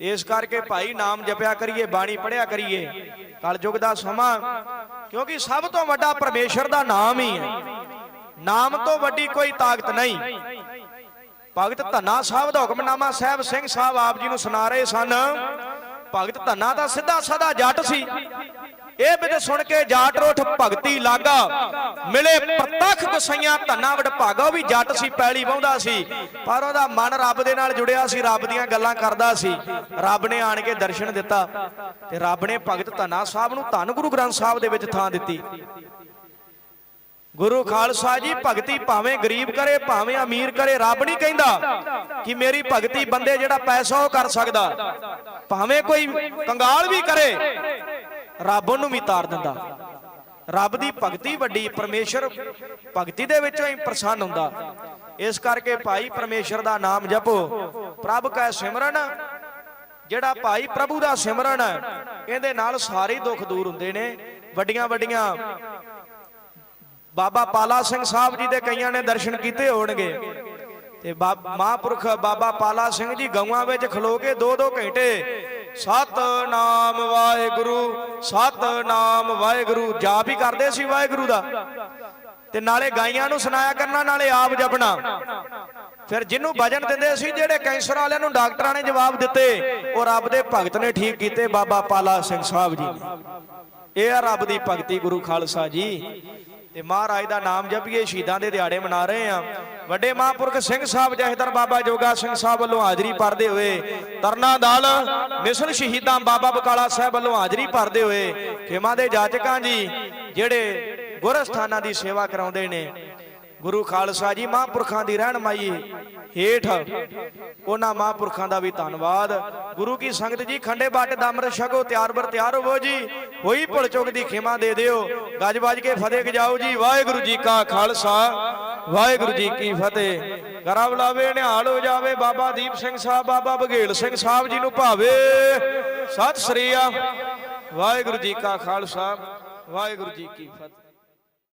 ਇਸ ਕਰਕੇ ਭਾਈ ਨਾਮ ਜਪਿਆ ਕਰੀਏ, ਬਾਣੀ ਪੜਿਆ ਕਰੀਏ, ਕਲਯੁਗ ਦਾ ਸਮਾਂ, ਕਿਉਂਕਿ ਸਭ ਤੋਂ ਵੱਡਾ ਪਰਮੇਸ਼ਰ ਦਾ ਨਾਮ ਹੀ ਹੈ। ਨਾਮ ਤੋਂ ਵੱਡੀ ਕੋਈ ਤਾਕਤ ਨਹੀਂ। ਭਗਤ ਧੰਨਾ ਸਾਹਿਬ ਦਾ ਹੁਕਮਨਾਮਾ ਸਾਹਿਬ ਸਿੰਘ ਸਾਹਿਬ ਆਪ ਜੀ ਨੂੰ ਸੁਣਾ ਰਹੇ ਸਨ। ਭਗਤ ਧੰਨਾ ਦਾ ਸਿੱਧਾ ਸਾਦਾ ਜੱਟ ਸੀ। ਇਹ ਬਿਦ ਸੁਣ ਕੇ ਜਾਟ ਰੋਠ ਭਗਤੀ ਲਾਗਾ। ਮਿਲੇ ਪ੍ਰਤੱਖ ਗਸਈਆਂ ਧੰਨਾ ਵਡਭਾਗਾ ਉਹ ਵੀ ਜੱਟ ਸੀ, ਪੈਲੀ ਵਾਹੁੰਦਾ ਸੀ। ਪਰ ਉਹਦਾ ਮਨ ਰੱਬ ਦੇ ਨਾਲ ਜੁੜਿਆ ਸੀ, ਰੱਬ ਦੀਆਂ ਗੱਲਾਂ ਕਰਦਾ ਸੀ। ਰੱਬ ਨੇ ਆਣ ਕੇ ਦਰਸ਼ਨ ਦਿੱਤਾ ਤੇ ਰੱਬ ਨੇ ਭਗਤ ਧੰਨਾ ਸਾਹਿਬ ਨੂੰ ਧੰਨ ਗੁਰੂ ਗ੍ਰੰਥ ਸਾਹਿਬ ਦੇ ਵਿੱਚ ਥਾਂ ਦਿੱਤੀ। ਗੁਰੂ ਖਾਲਸਾ ਜੀ, ਭਗਤੀ ਭਾਵੇਂ ਗਰੀਬ ਕਰੇ, ਭਾਵੇਂ ਅਮੀਰ ਕਰੇ, ਰੱਬ ਨਹੀਂ ਕਹਿੰਦਾ ਕਿ ਮੇਰੀ ਭਗਤੀ ਬੰਦੇ ਜਿਹੜਾ ਪੈਸਾ ਉਹ ਕਰ ਸਕਦਾ। ਭਾਵੇਂ ਕੋਈ ਕੰਗਾਲ ਵੀ ਕਰੇ, ਰੱਬ ਉਹਨੂੰ ਵੀ ਤਾਰ ਦਿੰਦਾ। ਰੱਬ ਦੀ ਭਗਤੀ ਵੱਡੀ, ਪਰਮੇਸ਼ਰ ਭਗਤੀ ਦੇ ਵਿੱਚੋਂ ਹੀ ਪ੍ਰਸੰਨ ਹੁੰਦਾ। ਇਸ ਕਰਕੇ ਭਾਈ ਪਰਮੇਸ਼ਰ ਦਾ ਨਾਮ ਜਪੋ। ਪ੍ਰਭ ਕੈ ਸਿਮਰਨ, ਜਿਹੜਾ ਭਾਈ ਪ੍ਰਭੂ ਦਾ ਸਿਮਰਨ ਹੈ, ਇਹਦੇ ਨਾਲ ਸਾਰੇ ਦੁੱਖ ਦੂਰ ਹੁੰਦੇ ਨੇ। ਵੱਡੀਆਂ ਵੱਡੀਆਂ ਬਾਬਾ ਪਾਲਾ ਸਿੰਘ ਸਾਹਿਬ ਜੀ ਦੇ ਕਈਆਂ ਨੇ ਦਰਸ਼ਨ ਕੀਤੇ ਹੋਣਗੇ। ਤੇ ਮਹਾਂਪੁਰਖ ਬਾਬਾ ਪਾਲਾ ਸਿੰਘ ਜੀ ਗਊਆਂ ਵਿੱਚ ਖਲੋ ਕੇ 2-2 ਘੰਟੇ ਸਤਨਾਮ ਵਾਹਿਗੁਰੂ ਸਤਨਾਮ ਵਾਹਿਗੁਰੂ, ਜਾਪ ਹੀ ਕਰਦੇ ਸੀ ਵਾਹਿਗੁਰੂ ਦਾ। ਤੇ ਨਾਲੇ ਗਾਈਆਂ ਨੂੰ ਸੁਣਾਇਆ ਕਰਨਾ, ਨਾਲੇ ਆਪ ਜਪਣਾ। ਫਿਰ ਜਿਹਨੂੰ ਵਜਨ ਦਿੰਦੇ ਸੀ, ਜਿਹੜੇ ਕੈਂਸਰ ਵਾਲਿਆਂ ਨੂੰ ਡਾਕਟਰਾਂ ਨੇ ਜਵਾਬ ਦਿੱਤੇ, ਉਹ ਰੱਬ ਦੇ ਭਗਤ ਨੇ ਠੀਕ ਕੀਤੇ ਬਾਬਾ ਪਾਲਾ ਸਿੰਘ ਸਾਹਿਬ ਜੀ। ਨੇ ਇਹ ਆ ਰੱਬ ਦੀ ਭਗਤੀ, ਗੁਰੂ ਖਾਲਸਾ ਜੀ। ਤੇ ਮਹਾਰਾਜ ਦਾ ਨਾਮ ਜਪੀਏ, ਸ਼ਹੀਦਾਂ ਦੇ ਦਿਹਾੜੇ ਮਨਾ ਰਹੇ ਆ ਵੱਡੇ ਮਹਾਂਪੁਰਖ ਸਿੰਘ ਸਾਹਿਬ ਜਹਦਰ ਬਾਬਾ ਜੋਗਾ ਸਿੰਘ ਸਾਹਿਬ ਵੱਲੋਂ ਹਾਜ਼ਰੀ ਭਰਦੇ ਹੋਏ ਤਰਨਾ ਦਲ, ਮਿਸਲ ਸ਼ਹੀਦਾਂ ਬਾਬਾ ਬਕਾਲਾ ਸਾਹਿਬ ਵੱਲੋਂ ਹਾਜ਼ਰੀ ਭਰਦੇ ਹੋਏ ਖੇਮਾ ਦੇ ਜਾਚਕਾਂ ਜੀ, ਜਿਹੜੇ ਗੁਰਸਥਾਨਾਂ ਦੀ ਸੇਵਾ ਕਰਾਉਂਦੇ ਨੇ ਗੁਰੂ ਖਾਲਸਾ ਜੀ ਮਹਾਂਪੁਰਖਾਂ ਦੀ ਰਹਿਨਮਾਈ ਹੇਠ ਉਹਨਾਂ ਮਹਾਂਪੁਰਖਾਂ ਦਾ ਵੀ ਧੰਨਵਾਦ। ਗੁਰੂ ਕੀ ਸੰਗਤ ਜੀ, ਖੰਡੇ ਬਾਟ ਦਾ ਅੰਮ੍ਰਿਤ ਛਕੋ, ਤਿਆਰ ਬਰ ਤਿਆਰ ਹੋਵੋ ਜੀ। ਹੋਈ ਭੁਲ ਚੁੱਕ ਦੀ ਖਿਮਾ ਦੇ ਦਿਓ। ਗੱਜ ਵੱਜ ਕੇ ਫਤਿਹ ਗਜਾਓ ਜੀ। ਵਾਹਿਗੁਰੂ ਜੀ ਕਾ ਖਾਲਸਾ, ਵਾਹਿਗੁਰੂ ਜੀ ਕੀ ਫਤਿਹ। ਕਰਾ ਬੁਲਾਵੇ, ਨਿਹਾਲ ਹੋ ਜਾਵੇ ਬਾਬਾ ਦੀਪ ਸਿੰਘ ਸਾਹਿਬ, ਬਾਬਾ ਬਘੇਲ ਸਿੰਘ ਸਾਹਿਬ ਜੀ ਨੂੰ ਭਾਵੇ। ਸਤਿ ਸ੍ਰੀ ਆ ਵਾਹਿਗੁਰੂ ਜੀ ਕਾ ਖਾਲਸਾ, ਵਾਹਿਗੁਰੂ ਜੀ ਕੀ ਫਤਿਹ।